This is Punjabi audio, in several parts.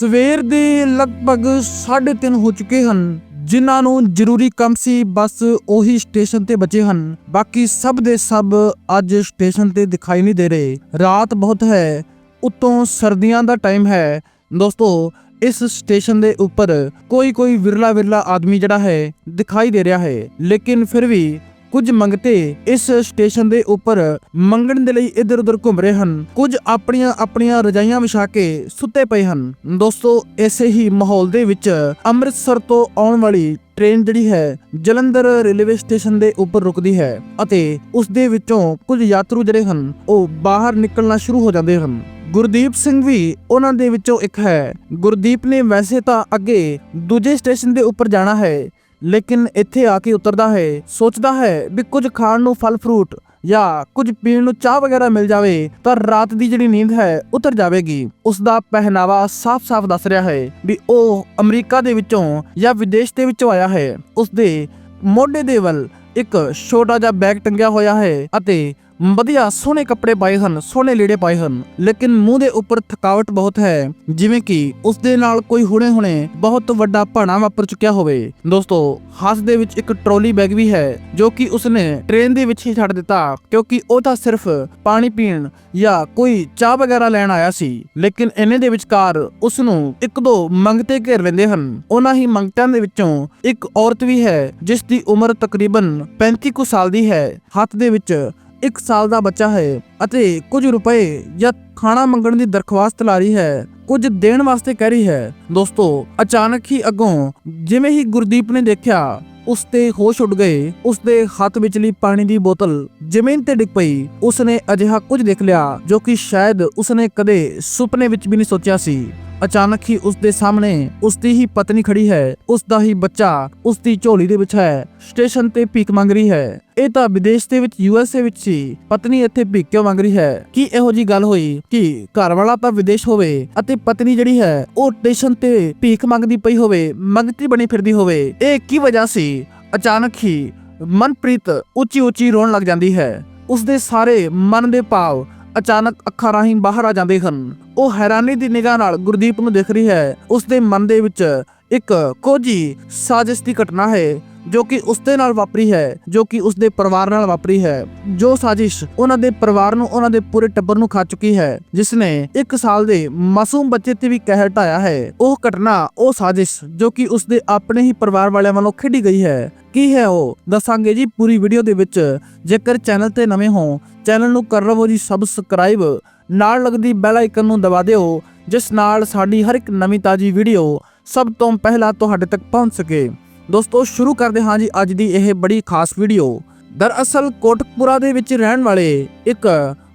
ਸਵੇਰ ਦੇ ਲਗਭਗ 3:30 ਹੋ ਚੁੱਕੇ ਹਨ, ਜਿਨ੍ਹਾਂ ਨੂੰ ਜ਼ਰੂਰੀ ਕੰਮ ਸੀ, ਬਸ ਉਹੀ ਸਟੇਸ਼ਨ ਤੇ ਬਚੇ ਹਨ। ਬਾਕੀ ਸਭ ਦੇ ਸਭ ਅੱਜ ਸਟੇਸ਼ਨ ਤੇ ਦਿਖਾਈ ਨਹੀਂ ਦੇ ਰਹੇ। ਰਾਤ ਬਹੁਤ ਹੈ, ਉੱਤੋਂ ਸਰਦੀਆਂ ਦਾ ਟਾਈਮ ਹੈ। ਦੋਸਤੋ, ਇਸ ਸਟੇਸ਼ਨ ਦੇ ਉੱਪਰ ਕੋਈ ਕੋਈ ਵਿਰਲਾ ਵਿਰਲਾ ਆਦਮੀ ਜਿਹੜਾ ਹੈ, ਦਿਖਾਈ ਦੇ ਰਿਹਾ ਹੈ। ਲੇਕਿਨ ਫਿਰ ਵੀ ਕੁਝ ਮੰਗਤੇ ਇਸ ਸਟੇਸ਼ਨ ਦੇ ਉੱਪਰ ਮੰਗਣ ਦੇ ਲਈ ਇੱਧਰ ਉੱਧਰ ਘੁੰਮ ਰਹੇ ਹਨ। ਕੁਝ ਆਪਣੀਆਂ ਆਪਣੀਆਂ ਰਜਾਈਆਂ ਵਿਛਾ ਕੇ ਸੁੱਤੇ ਪਏ ਹਨ। ਦੋਸਤੋ ਐਸੇ ਹੀ ਮਾਹੌਲ ਦੇ ਵਿੱਚ ਅੰਮ੍ਰਿਤਸਰ ਤੋਂ ਆਉਣ ਵਾਲੀ ਟ੍ਰੇਨ ਜਿਹੜੀ ਹੈ, ਜਲੰਧਰ ਰੇਲਵੇ ਸਟੇਸ਼ਨ ਦੇ ਉੱਪਰ ਰੁਕਦੀ ਹੈ ਅਤੇ ਉਸ ਦੇ ਵਿੱਚੋਂ ਕੁਝ ਯਾਤਰੂ ਜਿਹੜੇ ਹਨ, ਉਹ ਬਾਹਰ ਨਿਕਲਣਾ ਸ਼ੁਰੂ ਹੋ ਜਾਂਦੇ ਹਨ। ਗੁਰਦੀਪ ਸਿੰਘ ਵੀ ਉਹਨਾਂ ਦੇ ਵਿੱਚੋਂ ਇੱਕ ਹੈ। ਗੁਰਦੀਪ ਨੇ ਵੈਸੇ ਤਾਂ ਅੱਗੇ ਦੂਜੇ ਸਟੇਸ਼ਨ ਦੇ ਉੱਪਰ ਜਾਣਾ ਹੈ ਲੇਕਿਨ ਇੱਥੇ ਆ ਕੇ ਉਤਰਦਾ ਹੈ, ਸੋਚਦਾ ਹੈ ਵੀ ਕੁਝ ਖਾਣ ਨੂੰ ਫਲ ਫਰੂਟ ਜਾਂ ਕੁਝ ਪੀਣ ਨੂੰ ਚਾਹ ਵਗੈਰਾ ਮਿਲ ਜਾਵੇ ਤਾਂ ਰਾਤ ਦੀ ਜਿਹੜੀ ਨੀਂਦ ਹੈ ਉਤਰ ਜਾਵੇਗੀ। ਉਸ ਦਾ ਪਹਿਨਾਵਾ ਸਾਫ਼-ਸਾਫ਼ ਦੱਸ ਰਿਹਾ ਹੈ ਵੀ ਉਹ ਅਮਰੀਕਾ ਦੇ ਵਿੱਚੋਂ ਜਾਂ ਵਿਦੇਸ਼ ਦੇ ਵਿੱਚੋਂ ਆਇਆ ਹੈ। ਉਸ ਦੇ ਮੋਢੇ ਦੇ ਵੱਲ ਇੱਕ ਛੋਟਾ ਜਿਹਾ ਬੈਗ ਟੰਗਿਆ ਹੋਇਆ ਹੈ ਅਤੇ ਵਧੀਆ ਸੋਹਣੇ ਕੱਪੜੇ ਪਾਏ ਹਨ, ਸੋਹਣੇ ਲੀੜੇ ਪਾਏ ਹਨ, ਲੇਕਿਨ ਮੂੰਹ ਦੇ ਉੱਪਰ ਥਕਾਵਟ ਬਹੁਤ ਹੈ, ਜਿਵੇਂ ਕਿ ਉਸ ਦੇ ਨਾਲ ਕੋਈ ਹੁਣੇ-ਹੁਣੇ ਬਹੁਤ ਵੱਡਾ ਭਾਣਾ ਵਾਪਰ ਚੁੱਕਿਆ ਹੋਵੇ। ਦੋਸਤੋ ਹੱਥ ਦੇ ਵਿੱਚ ਇੱਕ ਟਰੋਲੀ ਬੈਗ ਵੀ ਹੈ, ਜੋ ਕਿ ਉਸਨੇ ਟ੍ਰੇਨ ਦੇ ਵਿੱਚ ਹੀ ਛੱਡ ਦਿੱਤਾ, ਕਿਉਂਕਿ ਉਹ ਤਾਂ ਸਿਰਫ ਪਾਣੀ ਪੀਣ ਜਾਂ ਕੋਈ ਚਾਹ ਵਗੈਰਾ ਲੈਣ ਆਇਆ ਸੀ, ਲੇਕਿਨ ਇਹਨੇ ਦੇ ਵਿਚਕਾਰ ਉਸ ਨੂੰ ਇੱਕ ਦੋ ਮੰਗਤੇ ਘੇਰ ਲੈਂਦੇ ਹਨ। ਉਹਨਾਂ ਹੀ ਮੰਗਤਿਆਂ ਦੇ ਵਿੱਚੋਂ ਇੱਕ ਔਰਤ ਵੀ ਹੈ, ਜਿਸ ਦੀ ਉਮਰ ਤਕਰੀਬਨ 35 ਕੁ ਸਾਲ ਦੀ ਹੈ। ਹੱਥ ਦੇ ਵਿੱਚ ਇੱਕ ਸਾਲ ਦਾ ਬੱਚਾ ਹੈ ਅਤੇ ਕੁਝ ਰੁਪਏ ਜਾਂ ਖਾਣਾ ਮੰਗਣ ਦੀ ਦਰਖਾਸਤ ਲਾ ਰਹੀ ਹੈ, ਕੁਝ ਦੇਣ ਵਾਸਤੇ ਕਹਿ ਰਹੀ ਹੈ। ਦੋਸਤੋ, ਅਚਾਨਕ ਹੀ ਅੱਗੋਂ ਜਿਵੇਂ ਹੀ ਗੁਰਦੀਪ ਨੇ ਦੇਖਿਆ, ਉਸ ਤੇ ਹੋਸ਼ ਉੱਡ ਗਏ। ਉਸ ਦੇ ਹੱਥ ਵਿਚਲੀ ਪਾਣੀ ਦੀ ਬੋਤਲ ਜ਼ਮੀਨ ਤੇ ਡਿੱਗ ਪਈ। ਉਸਨੇ ਅਜਿਹਾ ਕੁਝ ਦੇਖ ਲਿਆ, ਜੋ ਕਿ ਸ਼ਾਇਦ ਉਸਨੇ ਕਦੇ ਸੁਪਨੇ ਵਿੱਚ ਵੀ ਨਹੀਂ ਸੋਚਿਆ ਸੀ। ਅਚਾਨਕ ਹੀ ਉਸ ਦੇ ਸਾਹਮਣੇ ਉਸ ਦੀ ਹੀ ਪਤਨੀ ਖੜੀ ਹੈ। ਉਸ ਦਾ ਹੀ ਬੱਚਾ, ਉਸ ਦੀ ਝੋਲੀ ਦੇ ਵਿੱਚ ਹੈ। ਸਟੇਸ਼ਨ ਤੇ ਭੀਖ ਮੰਗ ਰਹੀ ਹੈ। ਇਹ ਤਾਂ ਵਿਦੇਸ਼ ਦੇ ਵਿੱਚ ਯੂਐਸਏ ਵਿੱਚ ਸੀ। ਪਤਨੀ ਇੱਥੇ ਭੀਖ ਕਿਉਂ ਮੰਗ ਰਹੀ ਹੈ? ਕੀ ਇਹੋ ਜੀ ਗੱਲ ਹੋਈ ਕਿ ਘਰ ਵਾਲਾ ਤਾਂ ਵਿਦੇਸ਼ ਹੋਵੇ ਅਤੇ ਪਤਨੀ ਜਿਹੜੀ ਹੈ, ਉਹ ਸਟੇਸ਼ਨ ਤੇ ਭੀਖ ਮੰਗਦੀ ਪਈ ਹੋਵੇ, ਮੰਗਤੀ ਬਣੀ ਫਿਰਦੀ ਹੋਵੇ? ਇਹ ਕੀ ਵਜ੍ਹਾ ਸੀ? ਅਚਾਨਕ ਹੀ ਮਨਪ੍ਰੀਤ ਉੱਚੀ ਉੱਚੀ ਰੋਣ ਲੱਗ ਜਾਂਦੀ ਹੈ। ਉਸ ਦੇ ਸਾਰੇ ਮਨ ਦੇ ਭਾਵ ਅਚਾਨਕ ਅੱਖਾਂ ਰਾਹੀਂ ਬਾਹਰ ਆ ਜਾਂਦੇ ਹਨ। ਉਹ ਹੈਰਾਨੀ ਦੀ ਨਿਗਾਹ ਨਾਲ ਗੁਰਦੀਪ ਨੂੰ ਦੇਖ ਰਹੀ ਹੈ। ਉਸ ਦੇ ਮਨ ਦੇ ਵਿੱਚ ਇੱਕ ਕੋਝੀ ਸਾਜ਼ਿਸ਼ ਦੀ ਘਟਨਾ ਹੈ ਜੋ ਕਿ ਉਸ ਦੇ ਨਾਲ ਵਾਪਰੀ ਹੈ, ਜੋ ਕਿ ਉਸ ਦੇ ਪਰਿਵਾਰ ਨਾਲ ਵਾਪਰੀ ਹੈ। ਜੋ ਸਾਜ਼ਿਸ਼ ਉਹਨਾਂ ਦੇ ਪਰਿਵਾਰ ਨੂੰ, ਉਹਨਾਂ ਦੇ ਪੂਰੇ ਟੱਬਰ ਨੂੰ ਖਾ ਚੁੱਕੀ ਹੈ ਜਿਸ ਨੇ 1 ਸਾਲ ਦੇ ਮਾਸੂਮ ਬੱਚੇ ਤੇ ਵੀ ਕਹਿਰ ਢਾਇਆ ਹੈ। ਉਹ ਘਟਨਾ, ਉਹ ਸਾਜ਼ਿਸ਼ ਜੋ ਕਿ ਉਸ ਦੇ ਆਪਣੇ ਹੀ ਪਰਿਵਾਰ ਵਾਲਿਆਂ ਵੱਲੋਂ ਖੇਡੀ ਗਈ ਹੈ। ਕੀ ਹੈ ਉਹ? ਦੱਸਾਂਗੇ ਜੀ ਪੂਰੀ ਵੀਡੀਓ ਦੇ ਵਿੱਚ। ਜੇਕਰ ਚੈਨਲ ਤੇ ਨਵੇਂ ਹੋ, ਚੈਨਲ ਨੂੰ ਕਰ ਲਵੋ ਜੀ ਸਬਸਕ੍ਰਾਈਬ। ਨਾਲ ਲੱਗਦੀ ਬੈਲ ਆਈਕਨ ਨੂੰ ਦਬਾ ਦਿਓ, ਜਿਸ ਨਾਲ ਸਾਡੀ ਹਰ ਇੱਕ ਨਵੀਂ ਤਾਜੀ ਵੀਡੀਓ ਸਭ ਤੋਂ ਪਹਿਲਾਂ ਤੁਹਾਡੇ ਤੱਕ ਪਹੁੰਚ ਸਕੇ। ਦੋਸਤੋ, ਸ਼ੁਰੂ ਕਰਦੇ ਹਾਂ ਜੀ ਅੱਜ ਦੀ ਇਹ ਬੜੀ ਖਾਸ ਵੀਡੀਓ। ਦਰਅਸਲ, ਕੋਟਕਪੁਰਾ ਦੇ ਵਿੱਚ ਰਹਿਣ ਵਾਲੇ ਇੱਕ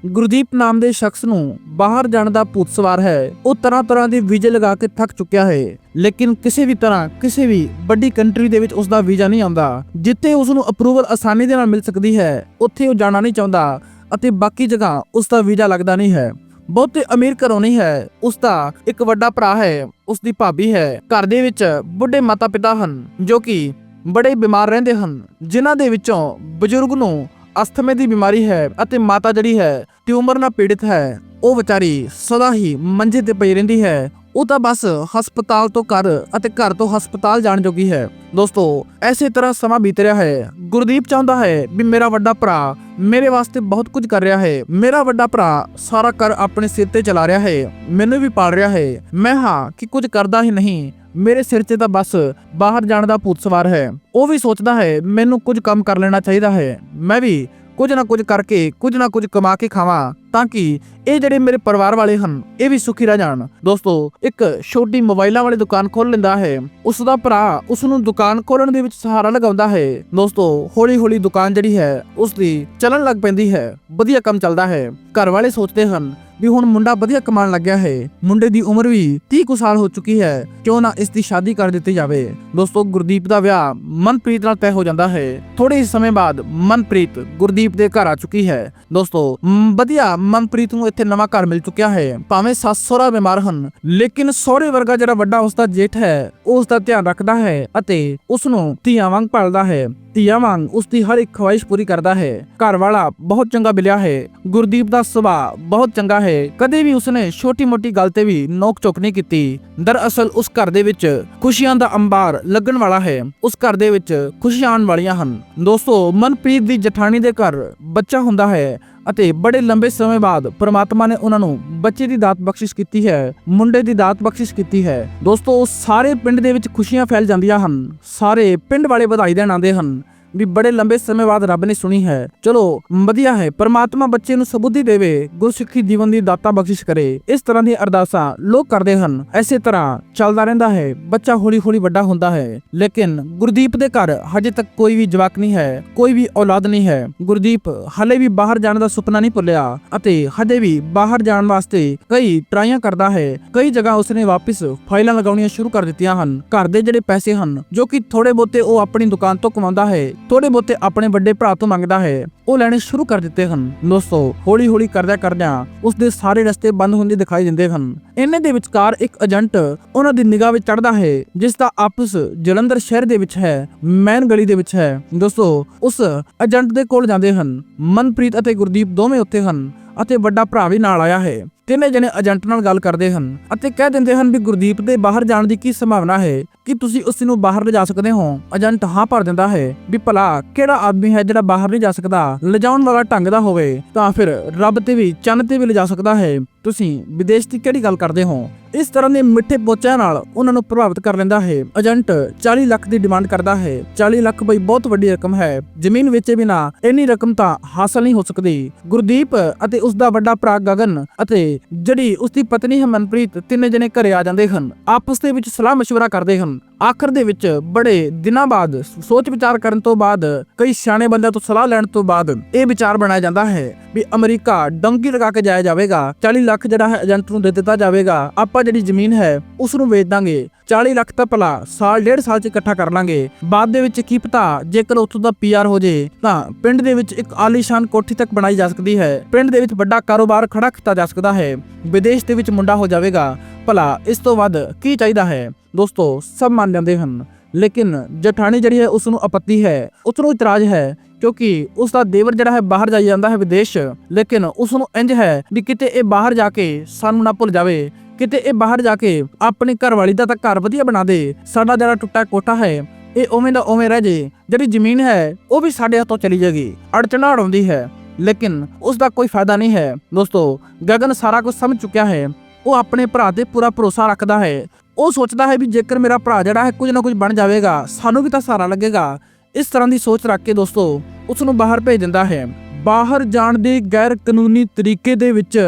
ਗੁਰਦੀਪ ਨਾਮ ਦੇ ਸ਼ਖਸ ਨੂੰ ਬਾਹਰ ਜਾਣ ਦਾ ਭੂਤ ਸਵਾਰ ਹੈ। ਉਹ ਤਰ੍ਹਾਂ ਤਰ੍ਹਾਂ ਦੇ ਵੀਜ਼ੇ ਲਗਾ ਕੇ ਥੱਕ ਚੁੱਕਿਆ ਹੈ। ਲੇਕਿਨ ਕਿਸੇ ਵੀ ਤਰ੍ਹਾਂ, ਕਿਸੇ ਵੀ ਵੱਡੀ ਕੰਟਰੀ ਦੇ ਵਿੱਚ ਉਸ ਦਾ ਵੀਜ਼ਾ ਨਹੀਂ ਆਉਂਦਾ, ਜਿੱਥੇ ਉਸ ਨੂੰ ਅਪਰੂਵਲ ਆਸਾਨੀ ਦੇ ਨਾਲ ਮਿਲ ਸਕਦੀ ਹੈ, ਉੱਥੇ ਉਹ ਜਾਣਾ ਨਹੀਂ ਚਾਹੁੰਦਾ ਅਤੇ ਬਾਕੀ ਜਗ੍ਹਾ ਉਸ ਦਾ ਵੀਜ਼ਾ ਲੱਗਦਾ ਨਹੀਂ ਹੈ। ਬਹੁਤੇ ਅਮੀਰ ਘਰੋਂ ਨਹੀਂ ਹੈ। ਉਸ ਦਾ ਇੱਕ ਵੱਡਾ ਭਰਾ ਹੈ, ਉਸ ਦੀ ਭਾਬੀ ਹੈ। ਘਰ ਦੇ ਵਿੱਚ ਬੁੱਢੇ ਮਾਤਾ ਪਿਤਾ ਹਨ, ਜੋ ਕਿ ਬੜੇ ਬਿਮਾਰ ਰਹਿੰਦੇ ਹਨ, ਜਿਨ੍ਹਾਂ ਦੇ ਵਿੱਚੋਂ ਬਜ਼ੁਰਗ ਨੂੰ ਅਸਥਮੇ ਦੀ ਬਿਮਾਰੀ ਹੈ ਅਤੇ ਮਾਤਾ ਜਿਹੜੀ ਹੈ, ਟਿਊਮਰ ਨਾਲ ਪੀੜਿਤ ਹੈ। ਉਹ ਵਿਚਾਰੀ ਸਦਾ ਹੀ ਮੰਜੇ ਤੇ ਪਈ ਰਹਿੰਦੀ ਹੈ। ਉਹ ਤਾਂ ਬਸ ਹਸਪਤਾਲ ਤੋਂ ਘਰ ਅਤੇ ਘਰ ਤੋਂ ਹਸਪਤਾਲ ਜਾਣ ਜੋਗੀ ਹੈ। ਦੋਸਤੋ, ਐਸੇ ਤਰ੍ਹਾਂ ਸਮਾਂ ਬੀਤ ਰਿਹਾ ਹੈ। ਗੁਰਦੀਪ ਚਾਹੁੰਦਾ ਹੈ ਵੀ ਮੇਰਾ ਵੱਡਾ ਭਰਾ ਮੇਰੇ ਵਾਸਤੇ ਬਹੁਤ ਕੁਝ ਕਰ ਰਿਹਾ ਹੈ। ਮੇਰਾ ਵੱਡਾ ਭਰਾ ਸਾਰਾ ਘਰ ਆਪਣੇ ਸਿਰ ਤੇ ਚਲਾ ਰਿਹਾ ਹੈ। ਮੈਨੂੰ ਵੀ ਪਾਲ ਰਿਹਾ ਹੈ। ਮੈਂ ਹਾਂ ਕਿ ਕੁਝ ਕਰਦਾ ਹੀ ਨਹੀਂ। ਮੇਰੇ ਸਿਰ 'ਤੇ ਤਾਂ ਬਸ ਬਾਹਰ ਜਾਣ ਦਾ ਭੂਤ ਸਵਾਰ ਹੈ। ਉਹ ਵੀ ਸੋਚਦਾ ਹੈ, ਮੈਨੂੰ ਕੁਝ ਕੰਮ ਕਰ ਲੈਣਾ ਚਾਹੀਦਾ ਹੈ। ਮੈਂ ਵੀ ਕੁਝ ਨਾ ਕੁਝ ਕਰਕੇ, ਕੁਝ ਨਾ ਕੁਝ ਕਮਾ ਕੇ ਖਾਵਾਂ, ਤਾਂ ਕਿ ਇਹ ਜਿਹੜੇ ਮੇਰੇ ਪਰਿਵਾਰ ਵਾਲੇ ਹਨ, ਇਹ ਵੀ ਸੁਖੀ ਰਹਿ ਜਾਣ। ਦੋਸਤੋ, ਇੱਕ ਛੋਟੀ ਮੋਬਾਈਲਾਂ ਵਾਲੀ ਦੁਕਾਨ ਖੋਲ ਲੈਂਦਾ ਹੈ। ਉਸ ਦਾ ਭਰਾ ਉਸ ਨੂੰ ਦੁਕਾਨ ਖੋਲਣ ਦੇ ਵਿੱਚ ਸਹਾਰਾ ਲਗਾਉਂਦਾ ਹੈ। ਦੋਸਤੋ ਹੌਲੀ ਹੌਲੀ ਦੁਕਾਨ ਜਿਹੜੀ ਹੈ, ਉਸ ਦੀ ਚੱਲਣ ਲੱਗ ਪੈਂਦੀ ਹੈ। ਵਧੀਆ ਕੰਮ ਚੱਲਦਾ ਹੈ। ਘਰ ਵਾਲੇ ਸੋਚਦੇ ਹਨ ਵੀ ਹੁਣ ਮੁੰਡਾ ਵਧੀਆ ਕਮਾਉਣ ਲੱਗਿਆ ਹੈ। ਮੁੰਡੇ ਦੀ ਉਮਰ ਵੀ 30 ਕੁ ਸਾਲ ਹੋ ਚੁੱਕੀ ਹੈ। ਕਿਉਂ ਨਾ ਇਸ ਦੀ ਸ਼ਾਦੀ ਕਰ ਦਿੱਤੀ ਜਾਵੇ। ਦੋਸਤੋ, ਗੁਰਦੀਪ ਦਾ ਵਿਆਹ ਮਨਪ੍ਰੀਤ ਨਾਲ ਤੈਅ ਹੋ ਜਾਂਦਾ ਹੈ। ਥੋੜੇ ਹੀ ਸਮੇਂ ਬਾਅਦ ਮਨਪ੍ਰੀਤ ਗੁਰਦੀਪ ਦੇ ਘਰ ਆ ਚੁੱਕੀ ਹੈ। ਦੋਸਤੋ ਵਧੀਆ ਮਨਪ੍ਰੀਤ ਨੂੰ ਇੱਥੇ ਨਵਾਂ ਘਰ ਮਿਲ ਚੁੱਕਿਆ ਹੈ। ਭਾਵੇਂ ਸੱਸ ਸਹੁਰਾ ਬਿਮਾਰ ਹਨ, ਲੇਕਿਨ ਸਹੁਰੇ ਵਰਗਾ ਜਿਹੜਾ ਵੱਡਾ ਉਸ ਦਾ ਜੇਠ ਹੈ ਉਹ ਉਸ ਦਾ ਧਿਆਨ ਰੱਖਦਾ ਹੈ ਅਤੇ ਉਸ ਨੂੰ ਧੀਆਂ ਵਾਂਗ ਪਾਲਦਾ ਹੈ। ਧੀਆਂ ਵਾਂਗ ਉਸ ਦੀ ਹਰ ਇੱਕ ਖੁਆਇਸ਼ ਪੂਰੀ ਕਰਦਾ ਹੈ। ਘਰ ਵਾਲਾ ਬਹੁਤ ਚੰਗਾ ਮਿਲਿਆ ਹੈ। ਗੁਰਦੀਪ ਦਾ ਸੁਭਾਅ ਬਹੁਤ ਚੰਗਾ ਹੈ। ਕਦੇ ਵੀ ਉਸਨੇ ਛੋਟੀ-ਮੋਟੀ ਗੱਲ ਤੇ ਵੀ ਨੋਕ ਚੋਕ ਨਹੀਂ ਕੀਤੀ। ਦਰਅਸਲ ਉਸ ਘਰ ਦੇ ਵਿੱਚ ਖੁਸ਼ੀਆਂ ਦਾ ਅੰਬਾਰ ਲੱਗਣ ਵਾਲਾ ਹੈ। ਉਸ ਘਰ ਦੇ ਵਿੱਚ ਖੁਸ਼ੀਆਂ ਆਉਣ ਵਾਲੀਆਂ ਹਨ। ਦੋਸਤੋ, ਮਨਪ੍ਰੀਤ ਦੀ ਜਠਾਣੀ ਦੇ ਘਰ ਬੱਚਾ ਹੁੰਦਾ ਹੈ ਅਤੇ ਬੜੇ ਲੰਬੇ ਸਮੇਂ ਬਾਅਦ ਪ੍ਰਮਾਤਮਾ ਨੇ ਉਹਨਾਂ ਨੂੰ ਬੱਚੇ ਦੀ ਦਾਤ ਬਖਸ਼ਿਸ਼ ਕੀਤੀ ਹੈ, ਮੁੰਡੇ ਦੀ ਦਾਤ ਬਖਸ਼ਿਸ਼ ਕੀਤੀ ਹੈ। ਦੋਸਤੋ, ਸਾਰੇ ਪਿੰਡ ਦੇ ਵਿੱਚ ਖੁਸ਼ੀਆਂ ਫੈਲ ਜਾਂਦੀਆਂ ਹਨ। ਸਾਰੇ ਪਿੰਡ ਵਾਲੇ ਵਧਾਈ ਦੇਣ ਆਉਂਦੇ ਹਨ। ਵੀ ਬੜੇ ਲੰਬੇ ਸਮੇਂ ਬਾਅਦ ਰੱਬ ਨੇ ਸੁਣੀ ਹੈ। ਚਲੋ, ਵਧੀਆ ਹੈ, ਪ੍ਰਮਾਤਮਾ ਬੱਚੇ ਨੂੰ ਸਬੁੱਧੀ ਦੇਵੇ, ਗੁਰਸਿੱਖੀ ਜੀਵਨ ਦੀ ਦਾਤਾ ਬਖਸ਼ਿਸ਼ ਕਰੇ। ਇਸ ਤਰ੍ਹਾਂ ਦੀਆਂ ਅਰਦਾਸਾਂ ਲੋਕ ਕਰਦੇ ਹਨ। ਐਸੇ ਤਰ੍ਹਾਂ ਚੱਲਦਾ ਰਹਿੰਦਾ ਹੈ, ਬੱਚਾ ਹੌਲੀ ਹੌਲੀ ਵੱਡਾ ਹੁੰਦਾ ਹੈ। ਲੇਕਿਨ ਗੁਰਦੀਪ ਦੇ ਘਰ ਹਜੇ ਤੱਕ ਕੋਈ ਵੀ ਜਵਾਕ ਨਹੀਂ ਹੈ, ਕੋਈ ਵੀ ਔਲਾਦ ਨਹੀਂ ਹੈ। ਗੁਰਦੀਪ ਹਲੇ ਵੀ ਬਾਹਰ ਜਾਣ ਦਾ ਸੁਪਨਾ ਨਹੀਂ ਭੁੱਲਿਆ ਅਤੇ ਹਜੇ ਵੀ ਬਾਹਰ ਜਾਣ ਵਾਸਤੇ ਕਈ ਟਰਾਈਆਂ ਕਰਦਾ ਹੈ। ਕਈ ਜਗ੍ਹਾ ਉਸਨੇ ਵਾਪਿਸ ਫਾਈਲਾਂ ਲਗਾਉਣੀਆਂ ਸ਼ੁਰੂ ਕਰ ਦਿੱਤੀਆਂ ਹਨ। ਘਰ ਦੇ ਜਿਹੜੇ ਪੈਸੇ ਹਨ, ਜੋ ਕਿ ਥੋੜੇ ਬਹੁਤੇ ਉਹ ਆਪਣੀ ਦੁਕਾਨ ਤੋਂ ਕਮਾਉਂਦਾ ਹੈ ਥੋੜੇ ਬਹੁਤੇ ਆਪਣੇ ਵੱਡੇ ਭਰਾ ਤੋਂ ਮੰਗਦਾ ਹੈ। ਉਹ ਲੈਣੇ ਸ਼ੁਰੂ ਕਰ ਦਿੱਤੇ ਹਨ। ਦੋਸਤੋ ਹੌਲੀ ਹੌਲੀ ਕਰਦਿਆਂ ਕਰਦਿਆਂ ਉਸ ਦੇ ਸਾਰੇ ਰਸਤੇ ਬੰਦ ਹੁੰਦੇ ਦਿਖਾਈ ਦਿੰਦੇ ਹਨ। ਇੰਨੇ ਦੇ ਵਿਚਕਾਰ ਇੱਕ ਏਜੰਟ ਉਹਨਾਂ ਦੀ ਨਿਗਾਹ ਵਿੱਚ ਚੜਦਾ ਹੈ ਜਿਸ ਦਾ ਆਪਸ ਜਲੰਧਰ ਸ਼ਹਿਰ ਦੇ ਵਿੱਚ ਹੈ, ਮੈਨ ਗਲੀ ਦੇ ਵਿੱਚ ਹੈ। ਦੋਸਤੋ, ਉਸ ਏਜੰਟ ਦੇ ਕੋਲ ਜਾਂਦੇ ਹਨ। ਮਨਪ੍ਰੀਤ ਅਤੇ ਗੁਰਦੀਪ ਦੋਵੇਂ ਉੱਥੇ ਹਨ ਅਤੇ ਵੱਡਾ ਭਰਾ ਵੀ ਨਾਲ ਆਇਆ ਹੈ। ਤਿੰਨੇ ਜਣੇ ਏਜੰਟ ਨਾਲ ਗੱਲ ਕਰਦੇ ਹਨ ਅਤੇ ਕਹਿ ਦਿੰਦੇ ਹਨ ਵੀ ਗੁਰਦੀਪ ਦੇ ਬਾਹਰ ਜਾਣ ਦੀ ਕੀ ਸੰਭਾਵਨਾ ਹੈ। ਕਿ ਤੁਸੀਂ ਉਸ ਨੂੰ ਬਾਹਰ ਲਿਜਾ ਸਕਦੇ ਹੋ। ਏਜੰਟ ਹਾਂ ਭਰ ਦਿੰਦਾ ਹੈ ਵੀ ਭਲਾ ਕਿਹੜਾ ਆਦਮੀ ਹੈ ਜਿਹੜਾ ਬਾਹਰ ਨਹੀਂ ਜਾ ਸਕਦਾ, ਲਿਜਾਉਣ ਵਾਲਾ ਢੰਗ ਦਾ ਹੋਵੇ, ਤਾਂ ਫਿਰ ਰੱਬ ਤੇ ਵੀ ਚੰਨ ਤੇ ਵੀ ਲਿਜਾ ਸਕਦਾ ਹੈ। ਤੁਸੀਂ ਵਿਦੇਸ਼ ਦੀ ਕਿਹੜੀ ਗੱਲ ਕਰਦੇ ਹੋ ਇਸ ਤਰ੍ਹਾਂ ਦੇ ਮਿੱਠੇ ਬੋਚਿਆਂ ਨਾਲ ਉਹਨਾਂ ਨੂੰ ਪ੍ਰਭਾਵਿਤ ਕਰ ਲੈਂਦਾ ਹੈ ਏਜੰਟ 40 ਲੱਖ ਦੀ ਡਿਮਾਂਡ ਕਰਦਾ ਹੈ 40 ਲੱਖ ਬਈ ਬਹੁਤ ਵੱਡੀ ਰਕਮ ਹੈ ਜ਼ਮੀਨ ਵੇਚੇ ਬਿਨਾ ਇੰਨੀ ਰਕਮ ਤਾਂ ਹਾਸਲ ਨਹੀਂ ਹੋ ਸਕਦੀ ਗੁਰਦੀਪ ਅਤੇ ਉਸ ਦਾ ਵੱਡਾ ਭਰਾ ਗਗਨ ਅਤੇ ਜਿਹੜੀ ਉਸ ਦੀ ਪਤਨੀ ਹੈ ਮਨਪ੍ਰੀਤ ਤਿੰਨੇ ਜਣੇ ਘਰੇ ਆ ਜਾਂਦੇ ਹਨ ਆਪਸ ਦੇ ਵਿੱਚ ਸਲਾਹ مشورہ ਕਰਦੇ ਹਨ ਆਖਰ ਦੇ ਵਿੱਚ ਬੜੇ ਦਿਨਾਂ ਬਾਅਦ, ਸੋਚ ਵਿਚਾਰ ਕਰਨ ਤੋਂ ਬਾਅਦ, ਕਈ ਸਿਆਣੇ ਬੰਦਿਆਂ ਤੋਂ ਸਲਾਹ ਲੈਣ ਤੋਂ ਬਾਅਦ ਇਹ ਵਿਚਾਰ ਬਣਾਇਆ ਜਾਂਦਾ ਹੈ ਵੀ ਅਮਰੀਕਾ ਡੰਗੀ ਲਗਾ ਕੇ ਜਾਇਆ ਜਾਵੇਗਾ 40 ਲੱਖ ਜਿਹੜਾ ਹੈ ਏਜੰਟ ਨੂੰ ਦੇ ਦਿੱਤਾ ਜਾਵੇਗਾ, ਆਪਾਂ ਜਿਹੜੀ ਜ਼ਮੀਨ ਹੈ ਉਸ ਨੂੰ ਵੇਚ ਦਾਂਗੇ। 40 ਲੱਖ ਤਾਂ ਭਲਾ, ਸਾਲ, ਡੇਢ ਸਾਲ ਚ ਇਕੱਠਾ ਕਰ ਲਾਂਗੇ। ਬਾਅਦ ਦੇ ਵਿੱਚ ਕੀ ਪਤਾ, ਜੇਕਰ ਉੱਥੋਂ ਦਾ ਪੀਆਰ ਹੋ ਜੇ, ਤਾਂ ਪਿੰਡ ਦੇ ਵਿੱਚ ਇੱਕ ਆਲੀਸ਼ਾਨ ਕੋਠੀ ਤੱਕ ਬਣਾਈ ਜਾ ਸਕਦੀ ਹੈ। ਪਿੰਡ ਦੇ ਵਿੱਚ ਵੱਡਾ ਕਾਰੋਬਾਰ ਖੜਾ ਕੀਤਾ ਜਾ ਸਕਦਾ ਹੈ। ਵਿਦੇਸ਼ ਦੇ ਵਿੱਚ ਮੁੰਡਾ ਹੋ ਜਾਵੇਗਾ। ਭਲਾ, ਇਸ ਤੋਂ ਵੱਧ ਕੀ ਚਾਹੀਦਾ ਹੈ? ਦੋਸਤੋ, ਸਭ ਮੰਨ ਲੈਂਦੇ ਹਨ। ਲੇਕਿਨ ਜਠਾਣੀ ਜਿਹੜੀ ਹੈ ਉਸ ਨੂੰ ਆਪੱਤੀ ਹੈ। ਉਸ ਨੂੰ ਇਤਰਾਜ਼ ਹੈ, ਕਿਉਂਕਿ ਉਸ ਦਾ ਦੇਵਰ ਜਿਹੜਾ ਹੈ, ਬਾਹਰ ਜਾਈ ਜਾਂਦਾ ਹੈ ਵਿਦੇਸ਼। ਲੇਕਿਨ ਉਸ ਨੂੰ ਇੰਜ ਹੈ ਵੀ ਕਿਤੇ ਇਹ ਬਾਹਰ ਜਾ ਕੇ ਸਾਨੂੰ ਨਾ ਭੁੱਲ ਜਾਵੇ। ਕਿਤੇ ਇਹ ਬਾਹਰ ਜਾ ਕੇ ਆਪਣੀ ਘਰਵਾਲੀ ਦਾ ਤਾਂ ਘਰ ਵਧੀਆ ਬਣਾ ਦੇ। ਸਾਡਾ ਜਿਹੜਾ ਟੁੱਟਾ ਕੋਠਾ ਹੈ, ਇਹ ਉਵੇਂ ਦਾ ਉਵੇਂ ਰਹਿ ਜੇ। ਜਿਹੜੀ ਜ਼ਮੀਨ ਹੈ, ਉਹ ਵੀ ਸਾਡੇ ਹੱਥੋਂ ਚਲੀ ਜਾਏਗੀ। ਅੜਚਣਾ ਆਉਂਦੀ ਹੈ। ਲੇਕਿਨ ਉਸ ਦਾ ਕੋਈ ਫਾਇਦਾ ਨਹੀਂ ਹੈ। ਦੋਸਤੋ, ਗਗਨ ਸਾਰਾ ਕੁਝ ਸਮਝ ਚੁੱਕਿਆ ਹੈ। ਉਹ ਆਪਣੇ ਭਰਾ ਤੇ ਪੂਰਾ ਭਰੋਸਾ ਰੱਖਦਾ ਹੈ। ਉਹ ਸੋਚਦਾ ਹੈ ਵੀ ਜੇਕਰ ਮੇਰਾ ਭਰਾ ਜਿਹੜਾ ਹੈ ਕੁਝ ਨਾ ਕੁਝ ਬਣ ਜਾਵੇਗਾ, ਸਾਨੂੰ ਵੀ ਤਾਂ ਸਹਾਰਾ ਲੱਗੇਗਾ। ਇਸ ਤਰ੍ਹਾਂ ਦੀ ਸੋਚ ਰੱਖ ਕੇ ਦੋਸਤੋ ਉਸ ਨੂੰ ਬਾਹਰ ਭੇਜ ਦਿੰਦਾ ਹੈ। ਬਾਹਰ ਜਾਣ ਦੇ ਗੈਰ ਕਾਨੂੰਨੀ ਤਰੀਕੇ ਦੇ ਵਿੱਚ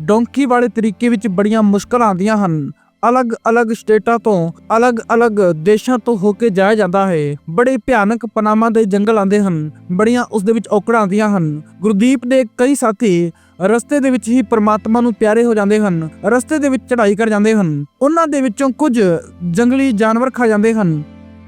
ਡੋਂਕੀ ਵਾਲੇ ਤਰੀਕੇ ਵਿੱਚ ਬੜੀਆਂ ਮੁਸ਼ਕਲਾਂ ਆਉਂਦੀਆਂ ਹਨ। ਅਲੱਗ-ਅਲੱਗ ਸਟੇਟਾਂ ਤੋਂ, ਅਲੱਗ-ਅਲੱਗ ਦੇਸ਼ਾਂ ਤੋਂ ਹੋ ਕੇ ਜਾਇਆ ਜਾਂਦਾ ਹੈ। ਬੜੇ ਭਿਆਨਕ ਪਨਾਮਾ ਦੇ ਜੰਗਲ ਆਉਂਦੇ ਹਨ। ਬੜੀਆਂ ਉਸ ਦੇ ਵਿੱਚ ਔਕੜਾਂ ਆਉਂਦੀਆਂ ਹਨ। ਗੁਰਦੀਪ ਦੇ ਕਈ ਸਾਥੀ ਰਸਤੇ ਦੇ ਵਿੱਚ ਹੀ ਪ੍ਰਮਾਤਮਾ ਨੂੰ ਪਿਆਰੇ ਹੋ ਜਾਂਦੇ ਹਨ। ਰਸਤੇ ਦੇ ਵਿੱਚ ਚੜ੍ਹਾਈ ਕਰ ਜਾਂਦੇ ਹਨ। ਉਹਨਾਂ ਦੇ ਵਿੱਚੋਂ ਕੁਝ ਜੰਗਲੀ ਜਾਨਵਰ ਖਾ ਜਾਂਦੇ ਹਨ।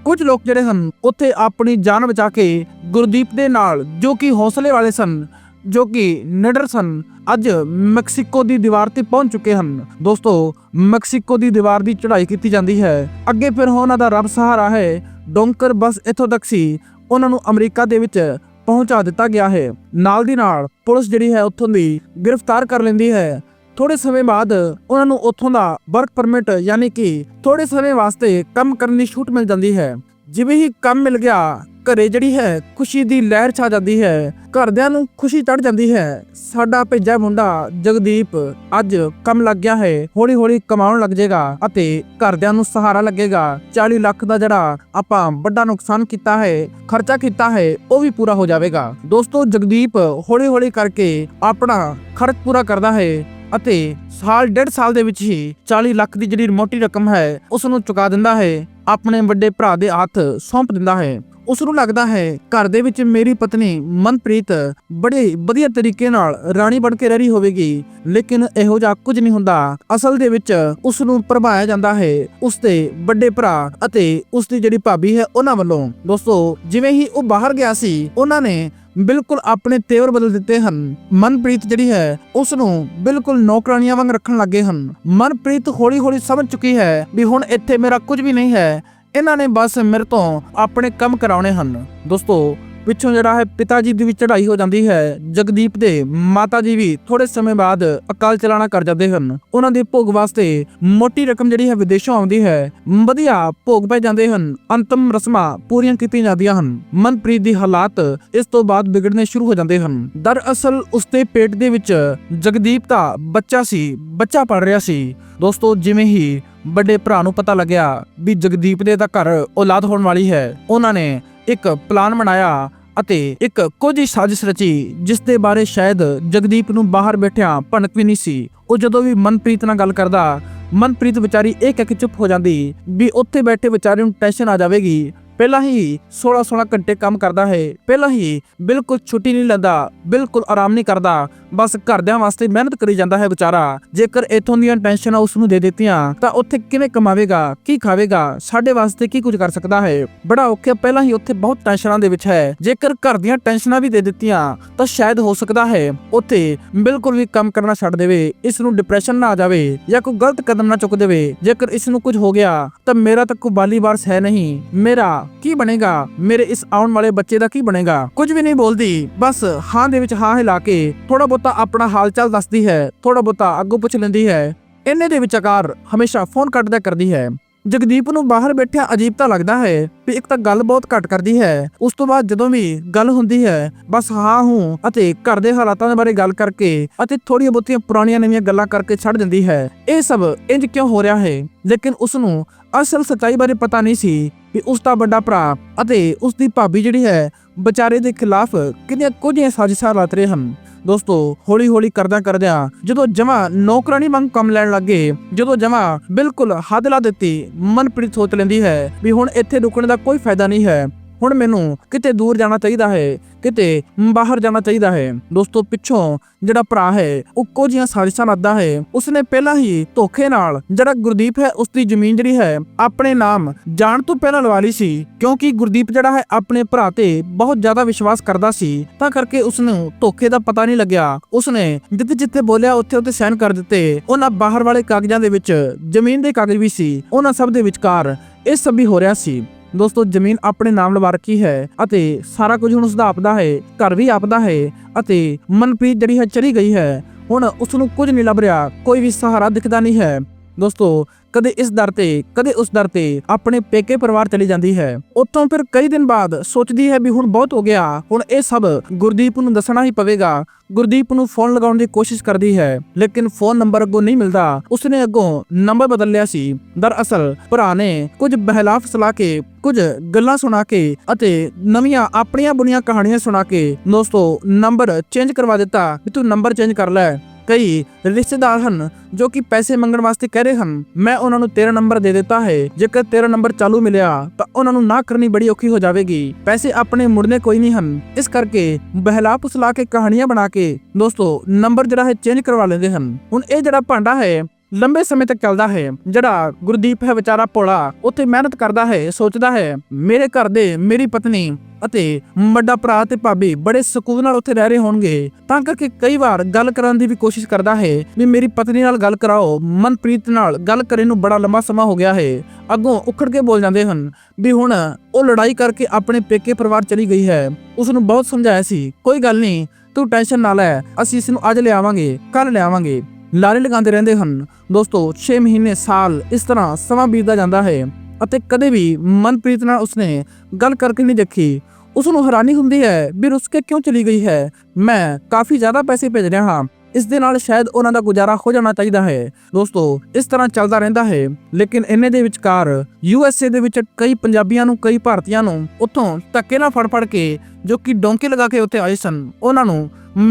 ਕੁਝ ਲੋਕ ਜਿਹੜੇ ਹਨ, ਉੱਥੇ ਆਪਣੀ ਜਾਨ ਬਚਾ ਕੇ ਗੁਰਦੀਪ ਦੇ ਨਾਲ, ਜੋ ਕਿ ਹੌਸਲੇ ਵਾਲੇ ਸਨ ਜੋ ਕਿ ਨਿਡਰ ਸਨ ਅੱਜ ਮੈਕਸੀਕੋ ਦੀ ਦੀਵਾਰ ਤੇ ਪਹੁੰਚ ਚੁੱਕੇ ਹਨ। ਦੋਸਤੋ, ਮੈਕਸੀਕੋ ਦੀ ਦੀਵਾਰ ਦੀ ਚੜ੍ਹਾਈ ਕੀਤੀ ਜਾਂਦੀ ਹੈ। ਅੱਗੇ ਫਿਰ ਉਹਨਾਂ ਦਾ ਰੱਬ ਸਹਾਰਾ ਹੈ। ਡੋਂਕਰ ਬਸ ਇੱਥੋਂ ਤੱਕ ਸੀ। ਉਹਨਾਂ ਨੂੰ ਅਮਰੀਕਾ ਦੇ ਵਿੱਚ ਪਹੁੰਚਾ ਦਿੱਤਾ ਗਿਆ ਹੈ। ਨਾਲ ਦੀ ਨਾਲ ਪੁਲਿਸ ਜਿਹੜੀ ਹੈ ਉੱਥੋਂ ਦੀ ਗ੍ਰਿਫਤਾਰ ਕਰ ਲੈਂਦੀ ਹੈ। ਥੋੜੇ ਸਮੇਂ ਬਾਅਦ ਉਹਨਾਂ ਨੂੰ ਉੱਥੋਂ ਦਾ ਵਰਕ ਪਰਮਿਟ ਯਾਨੀ ਕਿ ਥੋੜੇ ਸਮੇਂ ਵਾਸਤੇ ਕੰਮ ਕਰਨ ਦੀ ਛੂਟ ਮਿਲ ਜਾਂਦੀ ਹੈ। ਜਿਵੇਂ ਹੀ ਕੰਮ ਮਿਲ ਗਿਆ ਘਰੇ ਜਿਹੜੀ ਹੈ, ਖੁਸ਼ੀ ਦੀ ਲਹਿਰ ਛਾ ਜਾਂਦੀ ਹੈ। ਘਰਦਿਆਂ ਨੂੰ ਖੁਸ਼ੀ ਚੜ ਜਾਂਦੀ ਹੈ। ਸਾਡਾ ਭੇਜਾ ਮੁੰਡਾ ਜਗਦੀਪ ਅੱਜ ਕੰਮ ਲੱਗ ਗਿਆ ਹੈ। ਹੌਲੀ ਹੌਲੀ ਕਮਾਉਣ ਲੱਗ ਜਾਏਗਾ ਅਤੇ ਘਰਦਿਆਂ ਨੂੰ ਸਹਾਰਾ ਲੱਗੇਗਾ। 40 ਲੱਖ ਦਾ ਜਿਹੜਾ ਆਪਾਂ ਵੱਡਾ ਨੁਕਸਾਨ ਕੀਤਾ ਹੈ, ਖਰਚਾ ਕੀਤਾ ਹੈ, ਉਹ ਵੀ ਪੂਰਾ ਹੋ ਜਾਵੇਗਾ। ਦੋਸਤੋ, ਜਗਦੀਪ ਹੌਲੀ ਹੌਲੀ ਕਰਕੇ ਆਪਣਾ ਖਰਚ ਪੂਰਾ ਕਰਦਾ ਹੈ ਅਤੇ ਸਾਲ, ਡੇਢ ਸਾਲ ਦੇ ਵਿੱਚ ਹੀ 40 ਲੱਖ ਦੀ ਜਿਹੜੀ ਮੋਟੀ ਰਕਮ ਹੈ ਉਸ ਨੂੰ ਚੁਕਾ ਦਿੰਦਾ ਹੈ। ਆਪਣੇ ਵੱਡੇ ਭਰਾ ਦੇ ਹੱਥ ਸੌਂਪ ਦਿੰਦਾ ਹੈ। ਉਸ ਨੂੰ ਲੱਗਦਾ ਹੈ ਘਰ ਦੇ ਵਿੱਚ ਮੇਰੀ ਪਤਨੀ ਮਨਪ੍ਰੀਤ ਬੜੇ ਵਧੀਆ ਤਰੀਕੇ ਨਾਲ ਰਾਣੀ ਬਣ ਕੇ ਰਹਿ ਰਹੀ ਹੋਵੇਗੀ, ਲੇਕਿਨ ਇਹੋ ਜਿਹਾ ਕੁਝ ਨਹੀਂ ਹੁੰਦਾ। ਅਸਲ ਦੇ ਵਿੱਚ ਉਸ ਨੂੰ ਪ੍ਰਭਾਇਆ ਜਾਂਦਾ ਹੈ ਉਸ ਦੇ ਵੱਡੇ ਭਰਾ ਅਤੇ ਉਸ ਦੀ ਜਿਹੜੀ ਭਾਬੀ ਹੈ ਉਹਨਾਂ ਵੱਲੋਂ। ਦੋਸਤੋ, ਜਿਵੇਂ ਹੀ ਉਹ ਬਾਹਰ ਗਿਆ ਸੀ, ਉਹਨਾਂ ਨੇ ਬਿਲਕੁਲ ਆਪਣੇ ਤੇਵਰ ਬਦਲ ਦਿੱਤੇ ਹਨ। ਮਨਪ੍ਰੀਤ ਜਿਹੜੀ ਹੈ ਉਸ ਨੂੰ ਬਿਲਕੁਲ ਨੌਕਰਾਨੀਆਂ ਵਾਂਗ ਰੱਖਣ ਲੱਗੇ ਹਨ। ਮਨਪ੍ਰੀਤ ਹੌਲੀ ਹੌਲੀ ਸਮਝ ਚੁੱਕੀ ਹੈ ਵੀ ਹੁਣ ਇੱਥੇ ਮੇਰਾ ਕੁਝ ਵੀ ਨਹੀਂ ਹੈ। ਇਹਨਾਂ ਨੇ ਬਸ ਮੇਰੇ ਤੋਂ ਆਪਣੇ ਕੰਮ ਕਰਾਉਣੇ ਹਨ। ਦੋਸਤੋ ਪਿੱਛੋਂ ਜਿਹੜਾ ਹੈ ਪਿਤਾ ਜੀ ਦੀ ਵੀ ਚੜ੍ਹਾਈ ਹੋ ਜਾਂਦੀ ਹੈ। ਜਗਦੀਪ ਦੇ ਮਾਤਾ ਜੀ ਵੀ ਥੋੜੇ ਸਮੇਂ ਬਾਅਦ ਅਕਾਲ ਚਲਾਣਾ ਕਰ ਜਾਂਦੇ ਹਨ। ਉਹਨਾਂ ਦੇ ਭੋਗ ਵਾਸਤੇ ਮੋਟੀ ਰਕਮ ਜਿਹੜੀ ਹੈ ਵਿਦੇਸ਼ੋਂ ਆਉਂਦੀ ਹੈ। ਵਧੀਆ ਭੋਗ ਪੈ ਜਾਂਦੇ ਹਨ। ਅੰਤਮ ਰਸਮਾਂ ਪੂਰੀਆਂ ਕੀਤੀਆਂ ਜਾਂਦੀਆਂ ਹਨ। ਮਨਪ੍ਰੀਤ ਦੀ ਹਾਲਾਤ ਇਸ ਤੋਂ ਬਾਅਦ ਵਿਗੜਨੇ ਸ਼ੁਰੂ ਹੋ ਜਾਂਦੇ ਹਨ। ਦਰਅਸਲ ਉਸਦੇ ਪੇਟ ਦੇ ਵਿੱਚ ਜਗਦੀਪ ਦਾ ਬੱਚਾ ਸੀ। ਬੱਚਾ ਪੜ ਰਿਹਾ ਸੀ। ਦੋਸਤੋ, ਜਿਵੇਂ ਹੀ ਵੱਡੇ ਭਰਾ ਨੂੰ ਪਤਾ ਲੱਗਿਆ ਵੀ ਜਗਦੀਪ ਦੇ ਤਾਂ ਘਰ ਔਲਾਦ ਹੋਣ ਵਾਲੀ ਹੈ, ਉਹਨਾਂ ਨੇ ਇੱਕ ਪਲਾਨ ਬਣਾਇਆ ਅਤੇ ਇੱਕ ਕੁਝ ਸਾਜ਼ਿਸ਼ ਰਚੀ, ਜਿਸ ਦੇ ਬਾਰੇ ਸ਼ਾਇਦ ਜਗਦੀਪ ਨੂੰ ਬਾਹਰ ਬੈਠਿਆਂ ਭਣਕ ਵੀ ਨਹੀਂ ਸੀ। ਉਹ ਜਦੋਂ ਵੀ ਮਨਪ੍ਰੀਤ ਨਾਲ ਗੱਲ ਕਰਦਾ, ਮਨਪ੍ਰੀਤ ਵਿਚਾਰੀ ਇਹ ਕਹਿ ਕੇ ਚੁੱਪ ਹੋ ਜਾਂਦੀ ਵੀ ਉੱਥੇ ਬੈਠੇ ਵਿਚਾਰੇ ਨੂੰ ਟੈਨਸ਼ਨ ਆ ਜਾਵੇਗੀ। ਪਹਿਲਾਂ ਹੀ 16-16 ਘੰਟੇ ਕੰਮ ਕਰਦਾ ਹੈ, ਪਹਿਲਾਂ ਹੀ ਬਿਲਕੁਲ ਛੁੱਟੀ ਨਹੀਂ ਲੈਂਦਾ, ਬਿਲਕੁਲ ਆਰਾਮ ਨਹੀਂ ਕਰਦਾ ਬਸ ਘਰਦਿਆਂ ਵਾਸਤੇ ਮਿਹਨਤ ਕਰੀ ਜਾਂਦਾ ਹੈ ਵਿਚਾਰਾ। ਜੇਕਰ ਇਥੋਂ ਦੀਆਂ ਟੈਨਸ਼ਨਾਂ ਉਸ ਨੂੰ ਦੇ ਦਿੱਤੀਆਂ, ਤਾਂ ਉੱਥੇ ਕਿਵੇਂ ਕਮਾਵੇਗਾ, ਕੀ ਖਾਵੇਗਾ, ਸਾਡੇ ਵਾਸਤੇ ਕੀ ਕੁਝ ਕਰ ਸਕਦਾ ਹੈ? ਬੜਾ ਔਖਾ ਪਹਿਲਾਂ ਹੀ ਉੱਥੇ ਬਹੁਤ ਟੈਨਸ਼ਨਾਂ ਦੇ ਵਿੱਚ ਹੈ। ਜੇਕਰ ਘਰ ਦੀਆਂ ਟੈਨਸ਼ਨਾਂ ਵੀ ਦੇ ਦਿੱਤੀਆਂ, ਤਾਂ ਸ਼ਾਇਦ ਹੋ ਸਕਦਾ ਹੈ ਉੱਥੇ ਬਿਲਕੁਲ ਵੀ ਕੰਮ ਕਰਨਾ ਛੱਡ ਦੇਵੇ ਇਸ ਨੂੰ ਡਿਪਰੈਸ਼ਨ ਨਾ ਆ ਜਾਵੇ ਜਾਂ ਕੋਈ ਗਲਤ ਕਦਮ ਨਾ ਚੁੱਕ ਦੇਵੇ। ਜੇਕਰ ਇਸ ਨੂੰ ਕੁਝ ਹੋ ਗਿਆ, ਤਾਂ ਮੇਰਾ ਤਾਂ ਕੋਈ ਬਾਲੀ ਵਾਰਸ ਹੈ ਨਹੀਂ। ਮੇਰਾ ਕੀ ਬਣੇਗਾ? ਮੇਰੇ ਇਸ ਆਉਣ ਵਾਲੇ ਬੱਚੇ ਦਾ ਕੀ ਬਣੇਗਾ? ਕੁਝ ਵੀ ਨਹੀਂ ਬੋਲਦੀ, ਬਸ ਹਾਂ ਦੇ ਵਿੱਚ ਹਾਂ ਹਿਲਾ ਕੇ ਥੋੜਾ ਬਹੁਤ ਆਪਣਾ ਹਾਲ ਦੱਸਦੀ ਹੈ ਥੋੜਾ ਬਹੁਤਾ ਅੱਗੋਂ ਪੁੱਛ ਲੈਂਦੀ ਹੈ। ਇੰਨੇ ਦੇ ਵਿਚਕਾਰ ਹਮੇਸ਼ਾ ਫੋਨ ਕੱਟਦਾ ਕਰਦੀ ਹੈ। ਜਗਦੀਪ ਨੂੰ ਬਾਹਰ ਬੈਠਿਆ ਅਜੀਬ ਤਾਂ ਲੱਗਦਾ ਹੈ ਵੀ ਇੱਕ ਤਾਂ ਗੱਲ ਬਹੁਤ ਘੱਟ ਕਰਦੀ ਹੈ, ਉਸ ਤੋਂ ਬਾਅਦ ਜਦੋਂ ਵੀ ਗੱਲ ਹੁੰਦੀ ਹੈ, ਬਸ ਹਾਂ, ਹੂੰ ਅਤੇ ਘਰ ਦੇ ਹਾਲਾਤਾਂ ਦੇ ਬਾਰੇ ਗੱਲ ਕਰਕੇ ਅਤੇ ਥੋੜੀਆਂ ਬਹੁਤੀਆਂ ਪੁਰਾਣੀਆਂ ਨਵੀਆਂ ਗੱਲਾਂ ਕਰਕੇ ਛੱਡ ਦਿੰਦੀ ਹੈ। ਇਹ ਸਭ ਇੰਜ ਕਿਉਂ ਹੋ ਰਿਹਾ ਹੈ? ਲੇਕਿਨ ਉਸ ਨੂੰ ਅਸਲ ਸੱਚਾਈ ਬਾਰੇ ਪਤਾ ਨਹੀਂ ਸੀ ਵੀ ਉਸ ਦਾ ਵੱਡਾ ਭਰਾ ਅਤੇ ਉਸ ਦੀ ਭਾਬੀ ਜਿਹੜੀ ਹੈ, ਵਿਚਾਰੇ ਦੇ ਖਿਲਾਫ ਕਿੰਨੀਆਂ ਕੁਝੀਆਂ ਸਾਜ਼ਿਸ਼ਾਂ ਰਚ ਰਹੇ ਹਨ। ਦੋਸਤੋ ਹੌਲੀ ਹੌਲੀ ਕਰਦਿਆਂ ਕਰਦਿਆਂ ਜਦੋਂ ਜਮਾ ਨੌਕਰਾਨੀ ਮੰਗ ਕੰਮ ਲੈਣ ਲੱਗੇ ਜਦੋਂ ਜਮਾ ਬਿਲਕੁਲ ਹੱਦ ਲਾ ਦਿੱਤੀ, ਮਨਪ੍ਰੀਤ ਸੋਚ ਲੈਂਦੀ ਹੈ ਵੀ ਹੁਣ ਇੱਥੇ ਰੁਕਣ ਦਾ ਕੋਈ ਫਾਇਦਾ ਨਹੀਂ ਹੈ। ਹੁਣ ਮੈਨੂੰ ਕਿਤੇ ਦੂਰ ਜਾਣਾ ਚਾਹੀਦਾ ਹੈ, ਕਿਤੇ ਬਾਹਰ ਜਾਣਾ ਚਾਹੀਦਾ ਹੈ। ਦੋਸਤੋ, ਪਿੱਛੋਂ ਜਿਹੜਾ ਭਰਾ ਹੈ, ਉਹ ਕੋਝੀਆਂ ਸਾਜ਼ਿਸ਼ਾਂ ਰੱਦਾ ਹੈ। ਉਸਨੇ ਪਹਿਲਾਂ ਹੀ ਧੋਖੇ ਨਾਲ ਜਿਹੜਾ ਗੁਰਦੀਪ ਹੈ ਉਸ ਦੀ ਜ਼ਮੀਨ ਜਿਹੜੀ ਹੈ, ਆਪਣੇ ਨਾਮ ਜਾਣ ਤੋਂ ਪਹਿਲਾਂ ਲਵਾ ਲਈ ਸੀ। ਕਿਉਂਕਿ ਗੁਰਦੀਪ ਜਿਹੜਾ ਹੈ, ਆਪਣੇ ਭਰਾ ਤੇ ਬਹੁਤ ਜ਼ਿਆਦਾ ਵਿਸ਼ਵਾਸ ਕਰਦਾ ਸੀ। ਤਾਂ ਕਰਕੇ ਉਸ ਨੂੰ ਧੋਖੇ ਦਾ ਪਤਾ ਨਹੀਂ ਲੱਗਿਆ। ਉਸਨੇ ਜਿੱਥੇ ਜਿੱਥੇ ਬੋਲਿਆ, ਉੱਥੇ ਉੱਥੇ ਸਾਈਨ ਕਰ ਦਿੱਤੇ। ਉਹਨਾਂ ਬਾਹਰ ਵਾਲੇ ਕਾਗਜ਼ਾਂ ਦੇ ਵਿੱਚ ਜ਼ਮੀਨ ਦੇ ਕਾਗਜ਼ ਵੀ ਸੀ। ਉਹਨਾਂ ਸਭ ਦੇ ਵਿਚਕਾਰ ਇਹ ਸਭ ਵੀ ਹੋ ਰਿਹਾ ਸੀ। ਦੋਸਤੋ, ਜ਼ਮੀਨ ਆਪਣੇ ਨਾਮ ਲਵਾ ਰੱਖੀ ਹੈ ਅਤੇ ਸਾਰਾ ਕੁਝ ਹੁਣ ਉਸਦਾ ਆਪਦਾ ਹੈ, ਘਰ ਵੀ ਆਪਦਾ ਹੈ ਅਤੇ ਮਨਪ੍ਰੀਤ ਜਿਹੜੀ ਹੈ ਚਲੀ ਗਈ ਹੈ, ਹੁਣ ਉਸ ਨੂੰ ਕੁਝ ਨਹੀਂ ਲੱਭ ਰਿਹਾ, ਕੋਈ ਵੀ ਸਹਾਰਾ ਦਿਖਦਾ ਨਹੀਂ ਹੈ। ਦੋਸਤੋ, ਕਦੇ ਇਸ ਦਰ ਤੇ, ਕਦੇ ਉਸ ਦਰ ਤੇ ਆਪਣੇ ਪੇਕੇ ਪਰਿਵਾਰ ਚਲੀ ਜਾਂਦੀ ਹੈ। ਉੱਥੋਂ ਫਿਰ ਕਈ ਦਿਨ ਬਾਅਦ ਸੋਚਦੀ ਹੈ ਵੀ ਹੁਣ ਬਹੁਤ ਹੋ ਗਿਆ, ਹੁਣ ਇਹ ਸਭ ਗੁਰਦੀਪ ਨੂੰ ਦੱਸਣਾ ਹੀ ਪਵੇਗਾ। ਗੁਰਦੀਪ ਨੂੰ ਫੋਨ ਲਗਾਉਣ ਦੀ ਕੋਸ਼ਿਸ਼ ਕਰਦੀ ਹੈ, ਲੇਕਿਨ ਫੋਨ ਨੰਬਰ ਅੱਗੋਂ ਨਹੀਂ ਮਿਲਦਾ। ਉਸਨੇ ਅੱਗੋਂ ਨੰਬਰ ਬਦਲ ਲਿਆ ਸੀ। ਦਰਅਸਲ ਭਰਾ ਨੇ ਕੁਝ ਬਹਿਲਾ ਫਸਲਾ ਕੇ, ਕੁਝ ਗੱਲਾਂ ਸੁਣਾ ਕੇ ਅਤੇ ਨਵੀਆਂ ਆਪਣੀਆਂ ਬੁਣੀਆਂ ਕਹਾਣੀਆਂ ਸੁਣਾ ਕੇ ਦੋਸਤੋ ਨੰਬਰ ਚੇਂਜ ਕਰਵਾ ਦਿੱਤਾ ਵੀ ਤੂੰ ਨੰਬਰ ਚੇਂਜ ਕਰ ਲੈ। ਕਈ ਰਿਸ਼ਤੇਦਾਰ ਹਨ ਜੋ ਕਿ ਪੈਸੇ ਮੰਗਣ ਵਾਸਤੇ ਕਹਿ ਰਹੇ ਹਨ, ਮੈਂ ਉਹਨਾਂ ਨੂੰ ਤੇਰਾ ਨੰਬਰ ਦੇ ਦਿੱਤਾ ਹੈ। ਜੇਕਰ ਤੇਰਾ ਨੰਬਰ ਚਾਲੂ ਮਿਲਿਆ, ਤਾਂ ਉਹਨਾਂ ਨੂੰ ਨਾ ਕਰਨੀ ਬੜੀ ਔਖੀ ਹੋ ਜਾਵੇਗੀ। ਪੈਸੇ ਆਪਣੇ ਮੁੜਨੇ ਕੋਈ ਨਹੀਂ ਹਨ। ਇਸ ਕਰਕੇ ਬਹਿਲਾ ਪੁਸਲਾ ਕੇ ਕਹਾਣੀਆਂ ਬਣਾ ਕੇ, ਦੋਸਤੋ, ਨੰਬਰ ਜਿਹੜਾ ਹੈ ਚੇਂਜ ਕਰਵਾ ਲੈਂਦੇ ਹਨ। ਹੁਣ ਇਹ ਜਿਹੜਾ ਭਾਂਡਾ ਹੈ ਲੰਬੇ ਸਮੇਂ ਤੱਕ ਚੱਲਦਾ ਹੈ। ਜਿਹੜਾ ਗੁਰਦੀਪ ਹੈ, ਵਿਚਾਰਾ ਭੋਲਾ, ਉੱਥੇ ਮਿਹਨਤ ਕਰਦਾ ਹੈ, ਸੋਚਦਾ ਹੈ, ਮੇਰੇ ਘਰ ਦੇ ਮੇਰੀ ਪਤਨੀ ਅਤੇ ਵੱਡਾ ਭਰਾ ਤੇ ਭਾਬੀ ਬੜੇ ਸਕੂਨ ਨਾਲ ਉੱਥੇ ਰਹਿ ਰਹੇ ਹੋਣਗੇ। ਤਾਂ ਕਰਕੇ ਕਈ ਵਾਰ ਗੱਲ ਕਰਨ ਦੀ ਵੀ ਕੋਸ਼ਿਸ਼ ਕਰਦਾ ਹੈ ਵੀ ਮੇਰੀ ਪਤਨੀ ਨਾਲ ਗੱਲ ਕਰਾਓ। ਮਨਪ੍ਰੀਤ ਨਾਲ ਗੱਲ ਕਰੇ ਨੂੰ ਬੜਾ ਲੰਮਾ ਸਮਾਂ ਹੋ ਗਿਆ ਹੈ। ਅੱਗੋਂ ਉਖੜ ਕੇ ਬੋਲ ਜਾਂਦੇ ਹਨ ਵੀ ਹੁਣ ਉਹ ਲੜਾਈ ਕਰਕੇ ਆਪਣੇ ਪੇਕੇ ਪਰਿਵਾਰ ਚਲੀ ਗਈ ਹੈ। ਉਸ ਨੂੰ ਬਹੁਤ ਸਮਝਾਇਆ ਸੀ, ਕੋਈ ਗੱਲ ਨਹੀਂ, ਤੂੰ ਟੈਨਸ਼ਨ ਨਾ ਲੈ, ਅਸੀਂ ਇਸ ਨੂੰ ਅੱਜ ਲਿਆਵਾਂਗੇ ਕੱਲ ਲਿਆਵਾਂਗੇ। ਲਾਰੇ ਲਗਾਉਂਦੇ ਰਹਿੰਦੇ ਹਨ। ਦੋਸਤੋ 6 ਮਹੀਨੇ, ਸਾਲ, ਇਸ ਤਰ੍ਹਾਂ ਸਮਾਂ ਬੀਤਦਾ ਜਾਂਦਾ ਹੈ ਅਤੇ ਕਦੇ ਵੀ ਮਨਪ੍ਰੀਤ ਨਾਲ ਉਸਨੇ ਗੱਲ ਕਰਕੇ ਨਹੀਂ ਦੇਖੀ। ਉਸ ਨੂੰ ਹੈਰਾਨੀ ਹੁੰਦੀ ਹੈ ਵੀ ਰੁਸਕੇ ਕਿਉਂ ਚਲੀ ਗਈ ਹੈ। ਮੈਂ ਕਾਫੀ ਜ਼ਿਆਦਾ ਪੈਸੇ ਭੇਜ ਰਿਹਾ ਹਾਂ। ਇਸ ਦੇ ਨਾਲ ਸ਼ਾਇਦ ਉਹਨਾਂ ਦਾ ਗੁਜ਼ਾਰਾ ਹੋ ਜਾਣਾ ਚਾਹੀਦਾ ਹੈ। ਦੋਸਤੋ, ਇਸ ਤਰ੍ਹਾਂ ਚੱਲਦਾ ਰਹਿੰਦਾ ਹੈ। ਲੇਕਿਨ ਇੰਨੇ ਦੇ ਵਿਚਕਾਰ ਯੂ ਐਸ ਏ ਦੇ ਵਿੱਚ ਕਈ ਪੰਜਾਬੀਆਂ ਨੂੰ, ਕਈ ਭਾਰਤੀਆਂ ਨੂੰ ਉੱਥੋਂ ਧੱਕੇ ਨਾਲ ਫੜ ਫੜ ਕੇ ਜੋ ਕਿ ਡੋਂਕੇ ਲਗਾ ਕੇ ਉੱਥੇ ਆਏ ਸਨ, ਉਹਨਾਂ ਨੂੰ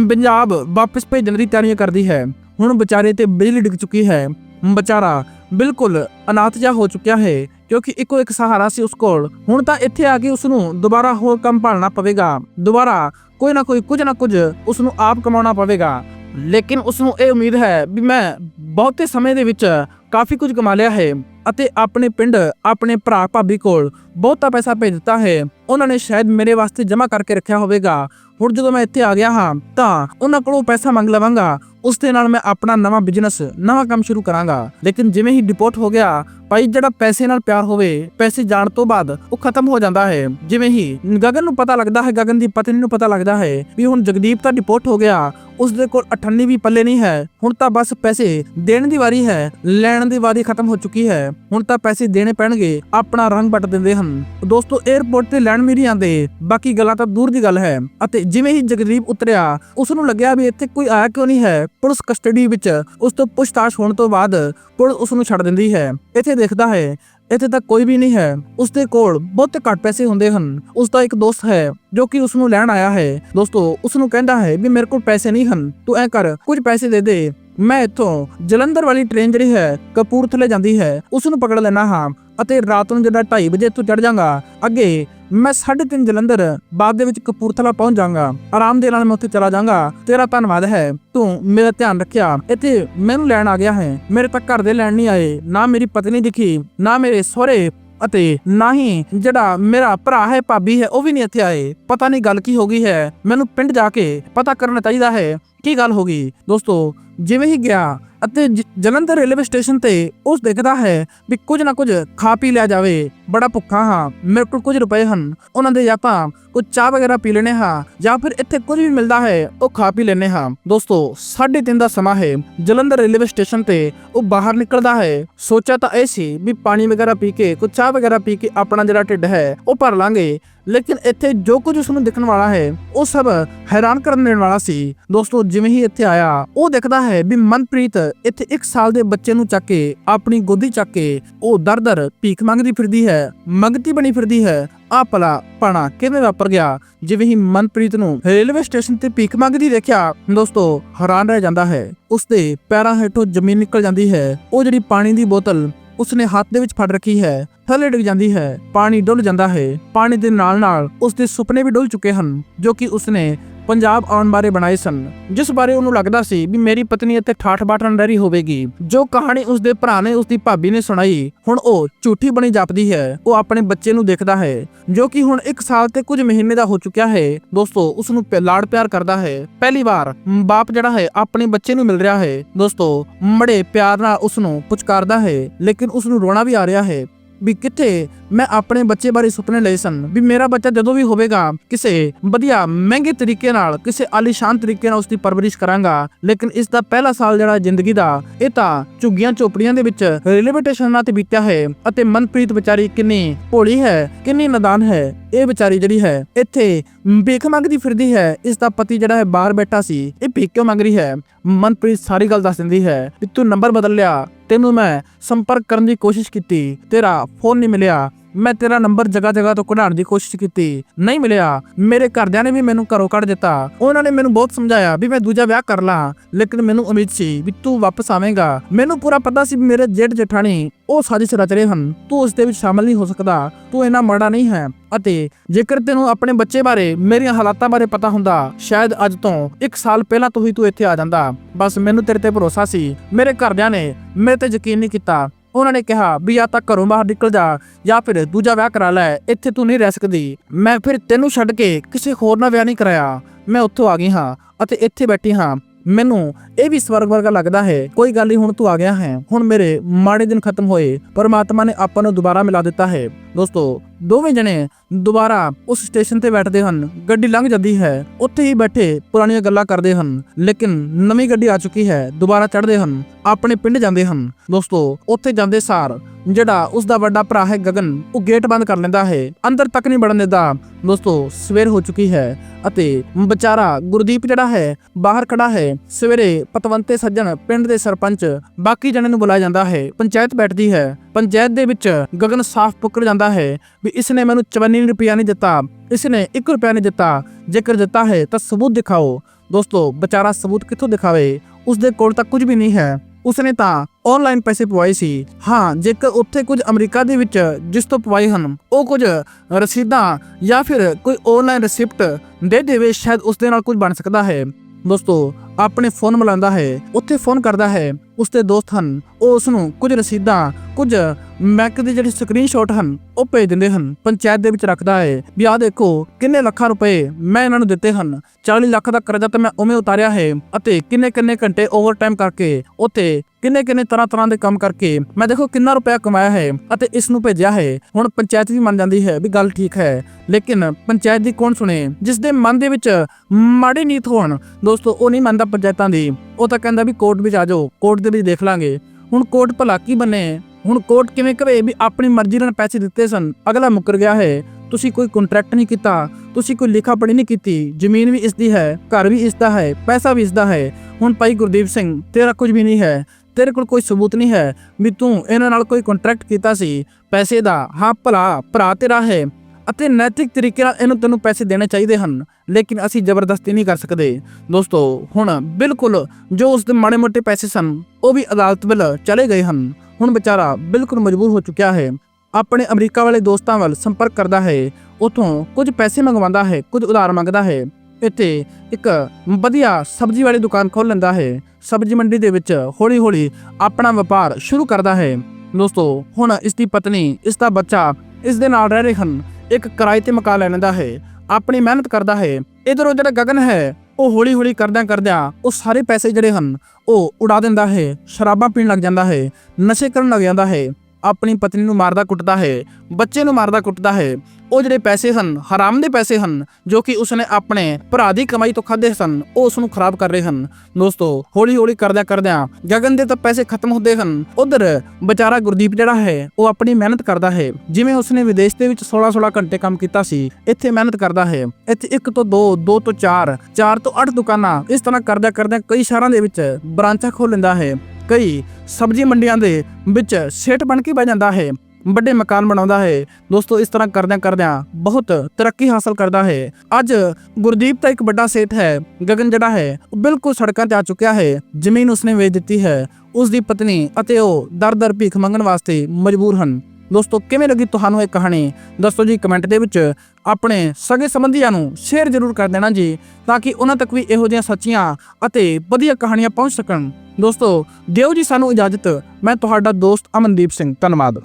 ਪੰਜਾਬ ਵਾਪਸ ਭੇਜਣ ਦੀ ਤਿਆਰੀਆਂ ਕਰਦੀ ਹੈ। ਹੁਣ ਵਿਚਾਰੇ ਤੇ ਬਿਜਲੀ ਡਿੱਗ ਚੁੱਕੀ ਹੈ। ਵਿਚਾਰਾ ਬਿਲਕੁਲ ਅਨਾਥ ਜਿਹਾ ਹੋ ਚੁੱਕਿਆ ਹੈ, ਕਿਉਂਕਿ ਇੱਕੋ ਇੱਕ ਸਹਾਰਾ ਸੀ ਉਸ ਕੋਲ। ਹੁਣ ਤਾਂ ਇੱਥੇ ਆ ਕੇ ਉਸ ਨੂੰ ਦੁਬਾਰਾ ਹੋਰ ਕੰਮ ਭਾਲਣਾ ਪਵੇਗਾ। ਦੁਬਾਰਾ ਕੋਈ ਨਾ ਕੋਈ, ਕੁਝ ਨਾ ਕੁਝ ਉਸ ਨੂੰ ਆਪ ਕਮਾਉਣਾ ਪਵੇਗਾ। ਲੇਕਿਨ ਉਸ ਨੂੰ ਇਹ ਉਮੀਦ ਹੈ ਵੀ ਮੈਂ ਬਹੁਤੇ ਸਮੇਂ ਦੇ ਵਿੱਚ ਕਾਫੀ ਕੁਝ ਕਮਾ ਲਿਆ ਹੈ ਅਤੇ ਆਪਣੇ ਪਿੰਡ, ਆਪਣੇ ਭਰਾ ਭਾਬੀ ਕੋਲ ਬਹੁਤਾ ਪੈਸਾ ਭੇਜ ਦਿੱਤਾ ਹੈ। ਉਹਨਾਂ ਨੇ ਸ਼ਾਇਦ ਮੇਰੇ ਵਾਸਤੇ ਜਮ੍ਹਾਂ ਕਰਕੇ ਰੱਖਿਆ ਹੋਵੇਗਾ। ਹੁਣ ਜਦੋਂ ਮੈਂ ਇੱਥੇ ਆ ਗਿਆ ਹਾਂ, ਤਾਂ ਉਹਨਾਂ ਕੋਲੋਂ ਪੈਸਾ ਮੰਗ ਲਵਾਂਗਾ। ਉਸ ਦੇ ਨਾਲ ਮੈਂ ਆਪਣਾ ਨਵਾਂ ਬਿਜ਼ਨਸ ਨਵਾਂ ਕੰਮ ਸ਼ੁਰੂ ਕਰਾਂਗਾ। ਲੇਕਿਨ ਜਿਵੇਂ ਹੀ ਡਿਪੋਰਟ ਹੋ ਗਿਆ, ਭਾਈ ਜਿਹੜਾ ਪੈਸੇ ਨਾਲ ਪਿਆਰ ਹੋਵੇ, ਪੈਸੇ ਜਾਣ ਤੋਂ ਬਾਅਦ ਉਹ ਖਤਮ ਹੋ ਜਾਂਦਾ ਹੈ। ਜਿਵੇਂ ਹੀ ਗਗਨ ਨੂੰ ਪਤਾ ਲੱਗਦਾ ਹੈ, ਗਗਨ ਦੀ ਪਤਨੀ ਨੂੰ ਪਤਾ ਲੱਗਦਾ ਹੈ ਵੀ ਹੁਣ ਜਗਦੀਪ ਤਾਂ ਡਿਪੋਰਟ ਹੋ ਗਿਆ ਉਸ ਦੇ ਕੋਲ 98 ਵੀ ਪੱਲੇ ਨਹੀਂ ਹੈ। ਹੁਣ ਤਾਂ ਬਸ ਪੈਸੇ ਦੇਣ ਦੀ ਵਾਰੀ ਹੈ, ਲੈਣ ਦੀ ਵਾਰੀ ਖਤਮ ਹੋ ਚੁੱਕੀ ਹੈ। ਹੁਣ ਤਾਂ ਪੈਸੇ ਦੇਣੇ ਪੈਣਗੇ, ਆਪਣਾ ਰੰਗ ਵੱਟ ਦਿੰਦੇ ਹਨ। ਦੋਸਤੋ 에ਅਰਪੋਰਟ ਤੇ ਲੈਣ ਵੀ ਨਹੀਂ ਆਉਂਦੇ, ਬਾਕੀ ਗੱਲਾਂ ਤਾਂ ਦੂਰ ਦੀ ਗੱਲ ਹੈ। ਅਤੇ ਜਿਵੇਂ ਹੀ ਜਗਦੀਪ ਉਤਰਿਆ ਉਸ ਨੂੰ ਲੱਗਿਆ ਵੀ ਇੱਥੇ ਕੋਈ ਆਇਆ ਕਿਉਂ ਨਹੀਂ ਹੈ ਪੁਲਿਸ ਕਸਟਡੀ ਵਿੱਚ ਉਸ ਤੋਂ ਪੁੱਛਤਾਛ ਹੋਣ ਤੋਂ ਬਾਅਦ ਪੁਲਿਸ ਉਸ ਨੂੰ ਛੱਡ ਦਿੰਦੀ ਹੈ। ਇੱਥੇ ਦੇਖਦਾ ਹੈ, ਇੱਥੇ ਤਾਂ ਕੋਈ ਵੀ ਨਹੀਂ ਹੈ। ਉਸ ਦੇ ਕੋਲ ਬਹੁਤ ਘੱਟ ਪੈਸੇ ਹੁੰਦੇ ਹਨ। ਉਸ ਦਾ ਇੱਕ ਦੋਸਤ ਹੈ, ਜੋ ਕਿ ਉਸ ਨੂੰ ਲੈਣ ਆਇਆ ਹੈ। ਦੋਸਤੋ ਉਸ ਨੂੰ ਕਹਿੰਦਾ ਹੈ ਵੀ ਮੇਰੇ ਕੋਲ ਪੈਸੇ ਨਹੀਂ ਹਨ, ਤੂੰ ਐ ਕਰ, ਕੁਝ ਪੈਸੇ ਦੇ ਦੇ। ਮੈਂ ਇੱਥੋਂ ਜਲੰਧਰ ਵਾਲੀ ਟ੍ਰੇਨ ਜਿਹੜੀ ਹੈ, ਕਪੂਰਥਲੇ ਜਾਂਦੀ ਹੈ ਉਸ ਨੂੰ ਪਕੜ ਲੈਣਾ ਹਾਂ। ਅਤੇ ਰਾਤ ਨੂੰ ਜਿਹੜਾ 2:30 ਵਜੇ ਇੱਥੋਂ ਚੜ ਜਾਗਾ ਅੱਗੇ ਮੈਂ 3:30 ਜਲੰਧਰ, ਬਾਅਦ ਦੇ ਵਿੱਚ ਕਪੂਰਥਲਾ ਪਹੁੰਚ ਜਾਗਾ ਆਰਾਮ ਦੇ ਨਾਲ ਮੈਂ ਉੱਥੇ ਚਲਾ ਜਾਗਾ ਤੇਰਾ ਧੰਨਵਾਦ ਹੈ। ਤੂੰ ਮੇਰਾ ਧਿਆਨ ਰੱਖਿਆ। ਇੱਥੇ ਮੈਨੂੰ ਲੈਣ ਆ ਗਿਆ ਹੈ। ਮੇਰੇ ਤੱਕ ਘਰ ਦੇ ਲੈਣ ਨਹੀਂ ਆਏ। ਨਾ ਮੇਰੀ ਪਤਨੀ ਦਿਖੀ, ਨਾ ਮੇਰੇ ਸਹੁਰੇ ਅਤੇ ਨਾ ਹੀ ਜਿਹੜਾ ਮੇਰਾ ਭਰਾ ਹੈ, ਭਾਬੀ ਹੈ, ਉਹ ਵੀ ਨਹੀਂ ਇੱਥੇ ਆਏ। ਪਤਾ ਨਹੀਂ ਗੱਲ ਕੀ ਹੋ ਗਈ ਹੈ। ਮੈਨੂੰ ਪਿੰਡ ਜਾ ਕੇ ਪਤਾ ਕਰਨਾ ਚਾਹੀਦਾ ਹੈ। ਕੀ ਗੱਲ ਹੋ ਗਈ? ਦੋਸਤੋ, ਜਿਵੇਂ ਹੀ ਗਿਆ ਅਤੇ ਜਲੰਧਰ ਰੇਲਵੇ ਸਟੇਸ਼ਨ ਤੇ ਉਸ ਦੇਖਦਾ ਹੈ ਵੀ ਕੁਝ ਨਾ ਕੁਝ ਖਾ ਪੀ ਲਿਆ ਜਾਵੇ। ਬੜਾ ਭੁੱਖਾ ਹਾਂ, ਮੇਰੇ ਕੋਲ ਕੁਝ ਰੁਪਏ ਹਨ। ਉਹਨਾਂ ਦੇ ਆਪਾਂ ਤਾਂ ਕੁਝ ਚਾਹ ਵਗੈਰਾ ਪੀ ਲੈਣੇ ਹਾਂ, ਜਾਂ ਫਿਰ ਇੱਥੇ ਕੁਝ ਵੀ ਮਿਲਦਾ ਹੈ, ਉਹ ਖਾ ਪੀ ਲੈਣੇ ਹਾਂ। ਦੋਸਤੋ 3:30 ਦਾ ਸਮਾਂ ਹੈ, ਜਲੰਧਰ ਰੇਲਵੇ ਸਟੇਸ਼ਨ ਤੇ ਉਹ ਬਾਹਰ ਨਿਕਲਦਾ ਹੈ। ਸੋਚਿਆ ਤਾਂ ਇਹ ਸੀ ਵੀ ਪਾਣੀ ਵਗੈਰਾ ਪੀ ਕੇ, ਕੁਝ ਚਾਹ ਵਗੈਰਾ ਪੀ ਕੇ ਆਪਣਾ ਜਿਹੜਾ ਢਿੱਡ ਹੈ, ਉਹ ਭਰ ਲਾਂਗੇ। ਲੇਕਿਨ ਇੱਥੇ ਜੋ ਕੁਝ ਉਸ ਨੂੰ ਦਿਖਣ ਵਾਲਾ ਹੈ, ਉਹ ਸਭ ਹੈਰਾਨ ਕਰਨ ਦੇਣ ਵਾਲਾ ਸੀ। ਦੋਸਤੋ, ਜਿਵੇਂ ਹੀ ਇੱਥੇ ਆਇਆ, ਉਹ ਦੇਖਦਾ ਹੈ ਵੀ ਮਨਪ੍ਰੀਤ ਇੱਥੇ 1 ਸਾਲ ਦੇ ਬੱਚੇ ਨੂੰ ਚੱਕ ਕੇ, ਆਪਣੀ ਗੋਦੀ ਚੱਕ ਕੇ, ਉਹ ਦਰ-ਦਰ ਭੀਖ ਮੰਗਦੀ ਫਿਰਦੀ ਹੈ, ਮੰਗਤੀ ਬਣੀ ਫਿਰਦੀ ਹੈ ਆ ਭਲਾ ਪਾਣਾ ਕਿਵੇਂ ਵਾਪਰ ਗਿਆ? ਜਿਵੇਂ ਹੀ ਮਨਪ੍ਰੀਤ ਨੂੰ ਰੇਲਵੇ ਸਟੇਸ਼ਨ ਤੇ ਭੀਖ ਮੰਗਦੀ ਦੇਖਿਆ, ਦੋਸਤੋ, ਹੈਰਾਨ ਰਹਿ ਜਾਂਦਾ ਹੈ। ਉਸਦੇ ਪੈਰਾਂ ਹੇਠੋਂ ਜ਼ਮੀਨ ਨਿਕਲ ਜਾਂਦੀ ਹੈ। ਉਹ ਜਿਹੜੀ ਪਾਣੀ ਦੀ ਬੋਤਲ ਉਸਨੇ ਹੱਥ ਦੇ ਵਿੱਚ ਫੜ ਰੱਖੀ ਹੈ, ਥੱਲੇ ਡਿੱਗ ਜਾਂਦੀ ਹੈ, ਪਾਣੀ ਡੁੱਲ ਜਾਂਦਾ ਹੈ, ਪਾਣੀ ਦੇ ਨਾਲ ਨਾਲ ਉਸਦੇ ਸੁਪਨੇ ਵੀ ਡੁੱਲ ਚੁੱਕੇ ਹਨ, ਜੋ ਕਿ ਉਸਨੇ ਪੰਜਾਬ ਆਉਣ ਬਾਰੇ ਬਣਾਏ ਸਨ, ਜਿਸ ਬਾਰੇ ਉਹਨੂੰ ਲੱਗਦਾ ਸੀ ਵੀ ਮੇਰੀ ਪਤਨੀ ਇੱਥੇ ਠਾਠ ਬਾਠ ਰਹੀ ਹੋਵੇਗੀ। ਜੋ ਕਹਾਣੀ ਉਸ ਭਰਾ ਨੇ ਉਸ ਭਾਬੀ ਨੇ ਸੁਣਾਈ, ਹੁਣ ਉਹ ਝੂਠੀ ਬਣੀ ਜਾਪਦੀ ਹੈ, ਉਹ ਆਪਣੇ ਬੱਚੇ ਨੂੰ ਦੇਖਦਾ ਹੈ, ਜੋ ਕਿ ਹੁਣ 1 ਸਾਲ ਤੇ ਕੁਝ ਮਹੀਨੇ ਦਾ ਹੋ ਚੁੱਕਿਆ ਹੈ। ਦੋਸਤੋ, ਉਸ ਨੂੰ ਪਿ- ਪਿਆਰ ਕਰਦਾ ਹੈ। ਪਹਿਲੀ ਵਾਰ ਬਾਪ ਜਿਹੜਾ ਹੈ, ਆਪਣੇ ਬੱਚੇ ਨੂੰ ਮਿਲ ਰਿਹਾ ਹੈ। ਦੋਸਤੋ, ਮੜੇ ਪਿਆਰ ਨਾਲ ਉਸ ਨੂੰ ਪੁਚਕਾਰਦਾ ਹੈ, ਲੇਕਿਨ ਉਸ ਨੂੰ ਰੋਣਾ ਵੀ ਆ ਰਿਹਾ ਹੈ ਵੀ ਕਿੱਥੇ ਮੈਂ ਆਪਣੇ ਬੱਚੇ ਬਾਰੇ ਸੁਪਨੇ ਲਏ ਸਨ ਵੀ ਮੇਰਾ ਬੱਚਾ ਜਦੋਂ ਵੀ ਹੋਵੇਗਾ ਕਿਸੇ ਵਧੀਆ, ਮਹਿੰਗੇ ਤਰੀਕੇ ਨਾਲ, ਕਿਸੇ ਆਲੀਸ਼ਾਨ ਤਰੀਕੇ ਨਾਲ ਉਸ ਦੀ ਪਰਵਰਿਸ਼ ਕਰਾਂਗਾ, ਲੇਕਿਨ ਇਸ ਦਾ ਪਹਿਲਾ ਸਾਲ ਜਿਹੜਾ ਜ਼ਿੰਦਗੀ ਦਾ, ਇਹ ਤਾਂ ਝੁੱਗੀਆਂ ਝੋਪੜੀਆਂ ਦੇ ਵਿੱਚ ਰੇਲਵੇ ਸਟੇਸ਼ਨਾਂ ਤੇ ਬੀਤਿਆ ਹੈ ਅਤੇ ਮਨਪ੍ਰੀਤ ਵਿਚਾਰੀ ਕਿੰਨੀ ਭੋਲੀ ਹੈ, ਕਿੰਨੀ ਨਦਾਨ ਹੈ, ਇਹ ਵਿਚਾਰੀ ਜਿਹੜੀ ਹੈ, ਇੱਥੇ ਭੀਖ ਮੰਗਦੀ ਫਿਰਦੀ ਹੈ ਇਸ ਦਾ ਪਤੀ ਜਿਹੜਾ ਹੈ ਬਾਹਰ ਬੈਠਾ ਸੀ, ਇਹ ਭੀਖ ਕਿਉਂ ਮੰਗ ਰਹੀ ਹੈ। ਮਨਪ੍ਰੀਤ ਸਾਰੀ ਗੱਲ ਦੱਸ ਦਿੰਦੀ ਹੈ ਵੀ ਤੂੰ ਨੰਬਰ ਬਦਲ ਲਿਆ, ਤੈਨੂੰ ਮੈਂ ਸੰਪਰਕ ਕਰਨ ਦੀ ਕੋਸ਼ਿਸ਼ ਕੀਤੀ, ਤੇਰਾ ਫੋਨ ਨਹੀਂ ਮਿਲਿਆ ਮੈਂ ਤੇਰਾ ਨੰਬਰ ਜਗ੍ਹਾ ਜਗ੍ਹਾ ਤੋਂ ਕਢਾਉਣ ਦੀ ਕੋਸ਼ਿਸ਼ ਕੀਤੀ। ਨਹੀਂ ਮਿਲਿਆ। ਮੇਰੇ ਘਰਦਿਆਂ ਨੇ ਵੀ ਮੈਨੂੰ ਘਰੋਂ ਕੱਢ ਦਿੱਤਾ। ਉਹਨਾਂ ਨੇ ਮੈਨੂੰ ਬਹੁਤ ਸਮਝਾਇਆ ਵੀ ਮੈਂ ਦੂਜਾ ਵਿਆਹ ਕਰ ਲਾਂ। ਲੇਕਿਨ ਮੈਨੂੰ ਉਮੀਦ ਸੀ ਵੀ ਤੂੰ ਵਾਪਸ ਆਵੇਂਗਾ। ਮੈਨੂੰ ਪੂਰਾ ਪਤਾ ਸੀ ਵੀ ਮੇਰੇ ਜੇਠ ਜਠਾਣੀ, ਉਹ ਸਾਜ਼ਿਸ਼ ਰਚ ਰਹੇ ਹਨ। ਤੂੰ ਉਸ ਦੇ ਵਿੱਚ ਸ਼ਾਮਲ ਨਹੀਂ ਹੋ ਸਕਦਾ। ਤੂੰ ਇੰਨਾ ਮਾੜਾ ਨਹੀਂ ਹੈ। ਅਤੇ ਜੇਕਰ ਤੈਨੂੰ ਆਪਣੇ ਬੱਚੇ ਬਾਰੇ, ਮੇਰੀਆਂ ਹਾਲਾਤਾਂ ਬਾਰੇ ਪਤਾ ਹੁੰਦਾ, ਸ਼ਾਇਦ ਅੱਜ ਤੋਂ 1 ਸਾਲ ਪਹਿਲਾਂ ਤੋਂ ਹੀ ਤੂੰ ਇੱਥੇ ਆ ਜਾਂਦਾ। ਬਸ ਮੈਨੂੰ ਤੇਰੇ ਤੇ ਭਰੋਸਾ ਸੀ। ਮੇਰੇ ਘਰਦਿਆਂ ਨੇ ਮੇਰੇ ਤੇ ਯਕੀਨ ਨਹੀਂ ਕੀਤਾ। ਉਹਨਾਂ ਨੇ ਕਿਹਾ ਵੀ ਜਾਂ ਤਾਂ ਘਰੋਂ ਬਾਹਰ ਨਿਕਲ ਜਾ ਜਾਂ ਫਿਰ ਦੂਜਾ ਵਿਆਹ ਕਰਾ ਲੈ, ਇੱਥੇ ਤੂੰ ਨਹੀਂ ਰਹਿ ਸਕਦੀ। ਮੈਂ ਫਿਰ ਤੈਨੂੰ ਛੱਡ ਕੇ ਕਿਸੇ ਹੋਰ ਨਾਲ ਵਿਆਹ ਨਹੀਂ ਕਰਾਇਆ। ਮੈਂ ਉੱਥੋਂ ਆ ਗਈ ਹਾਂ ਅਤੇ ਇੱਥੇ ਬੈਠੀ ਹਾਂ। ਮੈਨੂੰ ਇਹ ਵੀ ਸਵਰਗ ਵਰਗਾ ਲੱਗਦਾ ਹੈ, ਕੋਈ ਗੱਲ ਨਹੀਂ, ਹੁਣ ਤੂੰ ਆ ਗਿਆ ਹੈ। ਹੁਣ ਮੇਰੇ ਮਾੜੇ ਦਿਨ ਖਤਮ ਹੋਏ, ਪਰਮਾਤਮਾ ਨੇ ਆਪਾਂ ਨੂੰ ਦੁਬਾਰਾ ਮਿਲਾ ਦਿੱਤਾ ਹੈ। ਦੋਸਤੋ ਦੋਵੇਂ ਜਣੇ ਦੁਬਾਰਾ ਉਸ ਸਟੇਸ਼ਨ ਤੇ ਬੈਠਦੇ ਹਨ। ਗੱਡੀ ਲੰਘ ਜਾਂਦੀ ਹੈ। ਉੱਥੇ ਹੀ ਬੈਠੇ ਪੁਰਾਣੀਆਂ ਗੱਲਾਂ ਕਰਦੇ ਹਨ। ਲੇਕਿਨ ਨਵੀਂ ਗੱਡੀ ਆ ਚੁੱਕੀ ਹੈ। ਦੁਬਾਰਾ ਚੜ੍ਹਦੇ ਹਨ। ਆਪਣੇ ਪਿੰਡ ਜਾਂਦੇ ਹਨ। ਦੋਸਤੋ, ਉੱਥੇ ਜਾਂਦੇ ਸਾਰ ਜਿਹੜਾ ਉਸ ਦਾ ਵੱਡਾ ਭਰਾ ਹੈ ਗਗਨ, ਉਹ ਗੇਟ ਬੰਦ ਕਰ ਲੈਂਦਾ ਹੈ। ਅੰਦਰ ਤੱਕ ਨਹੀਂ ਵੜਨ ਦਿੰਦਾ। ਦੋਸਤੋ, ਸਵੇਰ ਹੋ ਚੁੱਕੀ ਹੈ ਅਤੇ ਵਿਚਾਰਾ ਗੁਰਦੀਪ ਜਿਹੜਾ ਹੈ, ਬਾਹਰ ਖੜਾ ਹੈ। ਸਵੇਰੇ ਪਤਵੰਤੇ ਸੱਜਣ, ਪਿੰਡ ਦੇ ਸਰਪੰਚ, ਬਾਕੀ ਜਣੇ ਨੂੰ ਬੁਲਾਇਆ ਜਾਂਦਾ ਹੈ। ਪੰਚਾਇਤ ਬੈਠਦੀ ਹੈ। ਪੰਚਾਇਤ ਦੇ ਵਿੱਚ ਗਗਨ ਸਾਫ਼ ਪੁੱਕਰ ਜਾਂਦਾ ਹੈ ਵੀ ਇਸ ਨੇ ਮੈਨੂੰ 54 ਰੁਪਿਆ ਨਹੀਂ ਦਿੱਤਾ। ਇਸ ਨੇ 1 ਰੁਪਿਆ ਨਹੀਂ ਦਿੱਤਾ। ਜੇਕਰ ਦਿੱਤਾ ਹੈ ਤਾਂ ਸਬੂਤ ਦਿਖਾਓ। ਦੋਸਤੋ, ਵਿਚਾਰਾ ਸਬੂਤ ਕਿੱਥੋਂ ਦਿਖਾਵੇ? ਉਸ ਦੇ ਕੋਲ ਤਾਂ ਕੁਝ ਵੀ ਨਹੀਂ ਹੈ। ਉਸਨੇ ਤਾਂ ਆਨਲਾਈਨ ਪੈਸੇ ਪਵਾਏ ਸੀ। ਹਾਂ, ਜੇਕਰ ਉੱਥੇ ਕੁਝ ਅਮਰੀਕਾ ਦੇ ਵਿੱਚ ਜਿਸ ਤੋਂ ਪਵਾਏ ਹਨ, ਉਹ ਕੁਝ ਰਸੀਦਾਂ ਜਾਂ ਫਿਰ ਕੋਈ ਆਨਲਾਈਨ ਰਿਸਿਪਟ ਦੇ ਦੇਵੇ, ਸ਼ਾਇਦ ਉਸ ਦੇ ਨਾਲ ਕੁਝ ਬਣ ਸਕਦਾ ਹੈ। ਦੋਸਤੋ, ਆਪਣੇ ਫੋਨ ਮਿਲਾਉਂਦਾ ਹੈ। ਉੱਥੇ ਫੋਨ ਕਰਦਾ ਹੈ। ਉਸਦੇ ਦੋਸਤ ਹਨ। ਉਹ ਉਸ ਨੂੰ ਕੁਝ ਰਸੀਦਾਂ, ਕੁਝ ਮੈਕ ਦੇ ਜਿਹੜੇ ਸਕਰੀਨਸ਼ਾਟ ਹਨ, ਉਹ ਭੇਜ ਦਿੰਦੇ ਹਨ। ਪੰਚਾਇਤ ਦੇ ਵਿੱਚ ਰੱਖਦਾ ਹੈ ਵੀ ਆਹ ਦੇਖੋ, ਕਿੰਨੇ ਲੱਖਾਂ ਰੁਪਏ ਮੈਂ ਇਹਨਾਂ ਨੂੰ ਦਿੱਤੇ ਹਨ। 40 ਲੱਖ ਦਾ ਕਰਜ਼ਾ ਤਾਂ ਮੈਂ ਉਵੇਂ ਉਤਾਰਿਆ ਹੈ ਅਤੇ ਕਿੰਨੇ ਕਿੰਨੇ ਘੰਟੇ ਓਵਰਟਾਈਮ ਕਰਕੇ ਉੱਥੇ ਕਿੰਨੇ ਕਿੰਨੇ ਤਰ੍ਹਾਂ ਤਰ੍ਹਾਂ ਦੇ ਕੰਮ ਕਰਕੇ ਮੈਂ ਦੇਖੋ ਕਿੰਨਾ ਰੁਪਇਆ ਕਮਾਇਆ ਹੈ ਅਤੇ ਇਸ ਨੂੰ ਭੇਜਿਆ ਹੈ। ਹੁਣ ਪੰਚਾਇਤ ਵੀ ਮੰਨ ਜਾਂਦੀ ਹੈ ਵੀ ਗੱਲ ਠੀਕ ਹੈ, ਲੇਕਿਨ ਪੰਚਾਇਤ ਦੀ ਕੌਣ ਸੁਣੇ? ਜਿਸ ਦੇ ਮਨ ਦੇ ਵਿੱਚ ਮਾੜੀ ਨੀਤ ਹੋਣ, ਦੋਸਤੋ, ਉਹ ਨਹੀਂ ਮੰਨਦਾ ਪੰਚਾਇਤਾਂ ਦੀ। ਉਹ ਤਾਂ ਕਹਿੰਦਾ ਵੀ ਕੋਰਟ ਵਿੱਚ ਆ ਜਾਓ, ਕੋਰਟ ਦੇ ਵਿੱਚ ਦੇਖ ਲਾਂਗੇ। ਹੁਣ ਕੋਰਟ ਭਲਾ ਕੀ ਬਣੇ? ਹੁਣ ਕੋਰਟ ਕਿਵੇਂ ਕਵੇ ਵੀ ਆਪਣੀ ਮਰਜ਼ੀ ਨਾਲ ਪੈਸੇ ਦਿੱਤੇ ਸਨ, ਅਗਲਾ ਮੁੱਕਰ ਗਿਆ ਹੈ। ਤੁਸੀਂ ਕੋਈ ਕੰਟਰੈਕਟ ਨਹੀਂ ਕੀਤਾ, ਤੁਸੀਂ ਕੋਈ ਲਿਖਾ ਪੜੀ ਨਹੀਂ ਕੀਤੀ, ਜ਼ਮੀਨ ਵੀ ਇਸ ਦੀ ਹੈ, ਘਰ ਵੀ ਇਸ ਦਾ ਹੈ, ਪੈਸਾ ਵੀ ਇਸ ਦਾ ਹੈ। ਹੁਣ ਭਾਈ ਗੁਰਦੀਪ ਸਿੰਘ, ਤੇਰਾ ਕੁਝ ਵੀ ਨਹੀਂ ਹੈ। ਤੇਰੇ ਕੋਲ ਕੋਈ ਸਬੂਤ ਨਹੀਂ ਹੈ ਵੀ ਤੂੰ ਇਹਨਾਂ ਨਾਲ ਕੋਈ ਕੰਟਰੈਕਟ ਕੀਤਾ ਸੀ ਪੈਸੇ ਦਾ। ਹਾਂ ਭਲਾ, ਭਰਾ ਤੇਰਾ ਹੈ ਅਤੇ ਨੈਤਿਕ ਤਰੀਕੇ ਨਾਲ ਇਹਨੂੰ ਤੈਨੂੰ ਪੈਸੇ ਦੇਣੇ ਚਾਹੀਦੇ ਹਨ, ਲੇਕਿਨ ਅਸੀਂ ਜ਼ਬਰਦਸਤੀ ਨਹੀਂ ਕਰ ਸਕਦੇ। ਦੋਸਤੋ, ਹੁਣ ਬਿਲਕੁਲ ਜੋ ਉਸ ਦੇ ਮਾੜੇ ਮੋਟੇ ਪੈਸੇ ਸਨ, ਉਹ ਵੀ ਅਦਾਲਤ ਵੱਲ ਚਲੇ ਗਏ ਹਨ। ਹੁਣ ਵਿਚਾਰਾ ਬਿਲਕੁਲ ਮਜਬੂਰ ਹੋ ਚੁੱਕਿਆ ਹੈ। ਆਪਣੇ ਅਮਰੀਕਾ ਵਾਲੇ ਦੋਸਤਾਂ ਵੱਲ ਸੰਪਰਕ ਕਰਦਾ ਹੈ। ਉਥੋਂ ਕੁਝ ਪੈਸੇ ਮੰਗਵਾਉਂਦਾ ਹੈ, ਕੁਝ ਉਧਾਰ ਮੰਗਦਾ ਹੈ। ਇੱਥੇ ਇੱਕ ਵਧੀਆ ਸਬਜ਼ੀ ਵਾਲੀ ਦੁਕਾਨ ਖੋਲ ਲੈਂਦਾ ਹੈ। ਸਬਜ਼ੀ ਮੰਡੀ ਦੇ ਵਿੱਚ ਹੌਲੀ-ਹੌਲੀ ਆਪਣਾ ਵਪਾਰ ਸ਼ੁਰੂ ਕਰਦਾ ਹੈ। ਦੋਸਤੋ, ਹੁਣ ਇਸ ਦੀ ਪਤਨੀ ਇਸ ਦਾ ਬੱਚਾ ਇਸ ਦੇ ਨਾਲ ਰਹਿ ਰਹੇ ਹਨ। ਇੱਕ ਕਿਰਾਏ ਤੇ ਮਕਾਨ ਲੈ ਲੈਂਦਾ ਹੈ। ਆਪਣੀ ਮਿਹਨਤ ਕਰਦਾ ਹੈ। ਇਧਰੋਂ ਜਿਹੜਾ ਗਗਨ ਹੈ। ਉਹ ਹੌਲੀ-ਹੌਲੀ ਕਰਦਿਆਂ ਕਰਦਿਆਂ ਉਹ ਸਾਰੇ ਪੈਸੇ ਜਿਹੜੇ ਹਨ, ਉਹ ਉਡਾ ਦਿੰਦਾ ਹੈ। ਸ਼ਰਾਬਾਂ ਪੀਣ ਲੱਗ ਜਾਂਦਾ ਹੈ। ਨਸ਼ੇ ਕਰਨ ਲੱਗ ਜਾਂਦਾ ਹੈ। ਆਪਣੀ ਪਤਨੀ ਨੂੰ ਮਾਰਦਾ ਕੁੱਟਦਾ ਹੈ, ਬੱਚੇ ਨੂੰ ਮਾਰਦਾ ਕੁੱਟਦਾ ਹੈ। ਉਹ ਜਿਹੜੇ ਪੈਸੇ ਹਨ ਹਰਾਮ ਦੇ ਪੈਸੇ ਹਨ ਜੋ ਕਿ ਉਸਨੇ ਆਪਣੇ ਭਰਾ ਦੀ ਕਮਾਈ ਤੋਂ ਖਾਦੇ ਸਨ, ਉਹ ਉਸ ਨੂੰ ਖਰਾਬ ਕਰ ਰਹੇ ਹਨ ਦੋਸਤੋ ਹੌਲੀ ਹੌਲੀ ਕਰਦਿਆਂ ਕਰਦਿਆਂ ਗਗਨ ਦੇ ਤਾਂ ਪੈਸੇ ਖਤਮ ਹੁੰਦੇ ਹਨ ਉਧਰ ਵਿਚਾਰਾ ਗੁਰਦੀਪ ਜਿਹੜਾ ਹੈ, ਉਹ ਆਪਣੀ ਮਿਹਨਤ ਕਰਦਾ ਹੈ। ਜਿਵੇਂ ਉਸਨੇ ਵਿਦੇਸ਼ ਦੇ ਵਿੱਚ 16-16 ਘੰਟੇ ਕੰਮ ਕੀਤਾ ਸੀ, ਇੱਥੇ ਮਿਹਨਤ ਕਰਦਾ ਹੈ। ਇੱਥੇ 1 ਤੋਂ 2 2 ਤੋਂ 4 4 ਤੋਂ 8 ਦੁਕਾਨਾਂ ਇਸ ਤਰ੍ਹਾਂ ਕਰਦਿਆਂ ਕਰਦਿਆਂ ਕਈ ਸ਼ਹਿਰਾਂ ਦੇ ਵਿੱਚ ਬ੍ਰਾਂਚਾਂ ਖੋਲ ਲੈਂਦਾ ਹੈ। ਕਈ ਸਬਜ਼ੀ ਮੰਡੀਆਂ ਦੇ ਵਿੱਚ ਸੇਠ ਬਣ ਕੇ ਬਹਿ ਜਾਂਦਾ ਹੈ, ਵੱਡੇ ਮਕਾਨ ਬਣਾਉਂਦਾ ਹੈ। ਦੋਸਤੋ, ਇਸ ਤਰ੍ਹਾਂ ਕਰਦਿਆਂ ਕਰਦਿਆਂ ਬਹੁਤ ਤਰੱਕੀ ਹਾਸਲ ਕਰਦਾ ਹੈ। ਅੱਜ ਗੁਰਦੀਪ ਦਾ ਇੱਕ ਵੱਡਾ ਸੇਠ ਹੈ, ਗਗਨ ਜਿਹੜਾ ਹੈ, ਉਹ ਬਿਲਕੁਲ ਸੜਕਾਂ ਤੇ ਆ ਚੁੱਕਿਆ ਹੈ। ਜ਼ਮੀਨ ਉਸਨੇ ਵੇਚ ਦਿੱਤੀ ਹੈ। ਉਸ ਦੀ ਪਤਨੀ ਅਤੇ ਉਹ ਦਰ-ਦਰ ਭੀਖ ਮੰਗਣ ਵਾਸਤੇ ਮਜਬੂਰ ਹਨ। ਦੋਸਤੋ, ਕਿਵੇਂ ਲੱਗੀ ਤੁਹਾਨੂੰ ਇਹ ਕਹਾਣੀ? ਦੱਸੋ ਜੀ ਕਮੈਂਟ ਦੇ ਵਿੱਚ। ਆਪਣੇ ਸਗੇ ਸੰਬੰਧੀਆਂ ਨੂੰ ਸ਼ੇਅਰ ਜ਼ਰੂਰ ਕਰ ਦੇਣਾ ਜੀ, ਤਾਂ ਕਿ ਉਹਨਾਂ ਤੱਕ ਵੀ ਇਹੋ ਜਿਹੀਆਂ ਸੱਚੀਆਂ ਅਤੇ ਵਧੀਆ ਕਹਾਣੀਆਂ ਪਹੁੰਚ ਸਕਣ। ਦੋਸਤੋ, ਦਿਓ ਜੀ ਸਾਨੂੰ ਇਜਾਜ਼ਤ। ਮੈਂ ਤੁਹਾਡਾ ਦੋਸਤ ਅਮਨਦੀਪ ਸਿੰਘ, ਧੰਨਵਾਦ।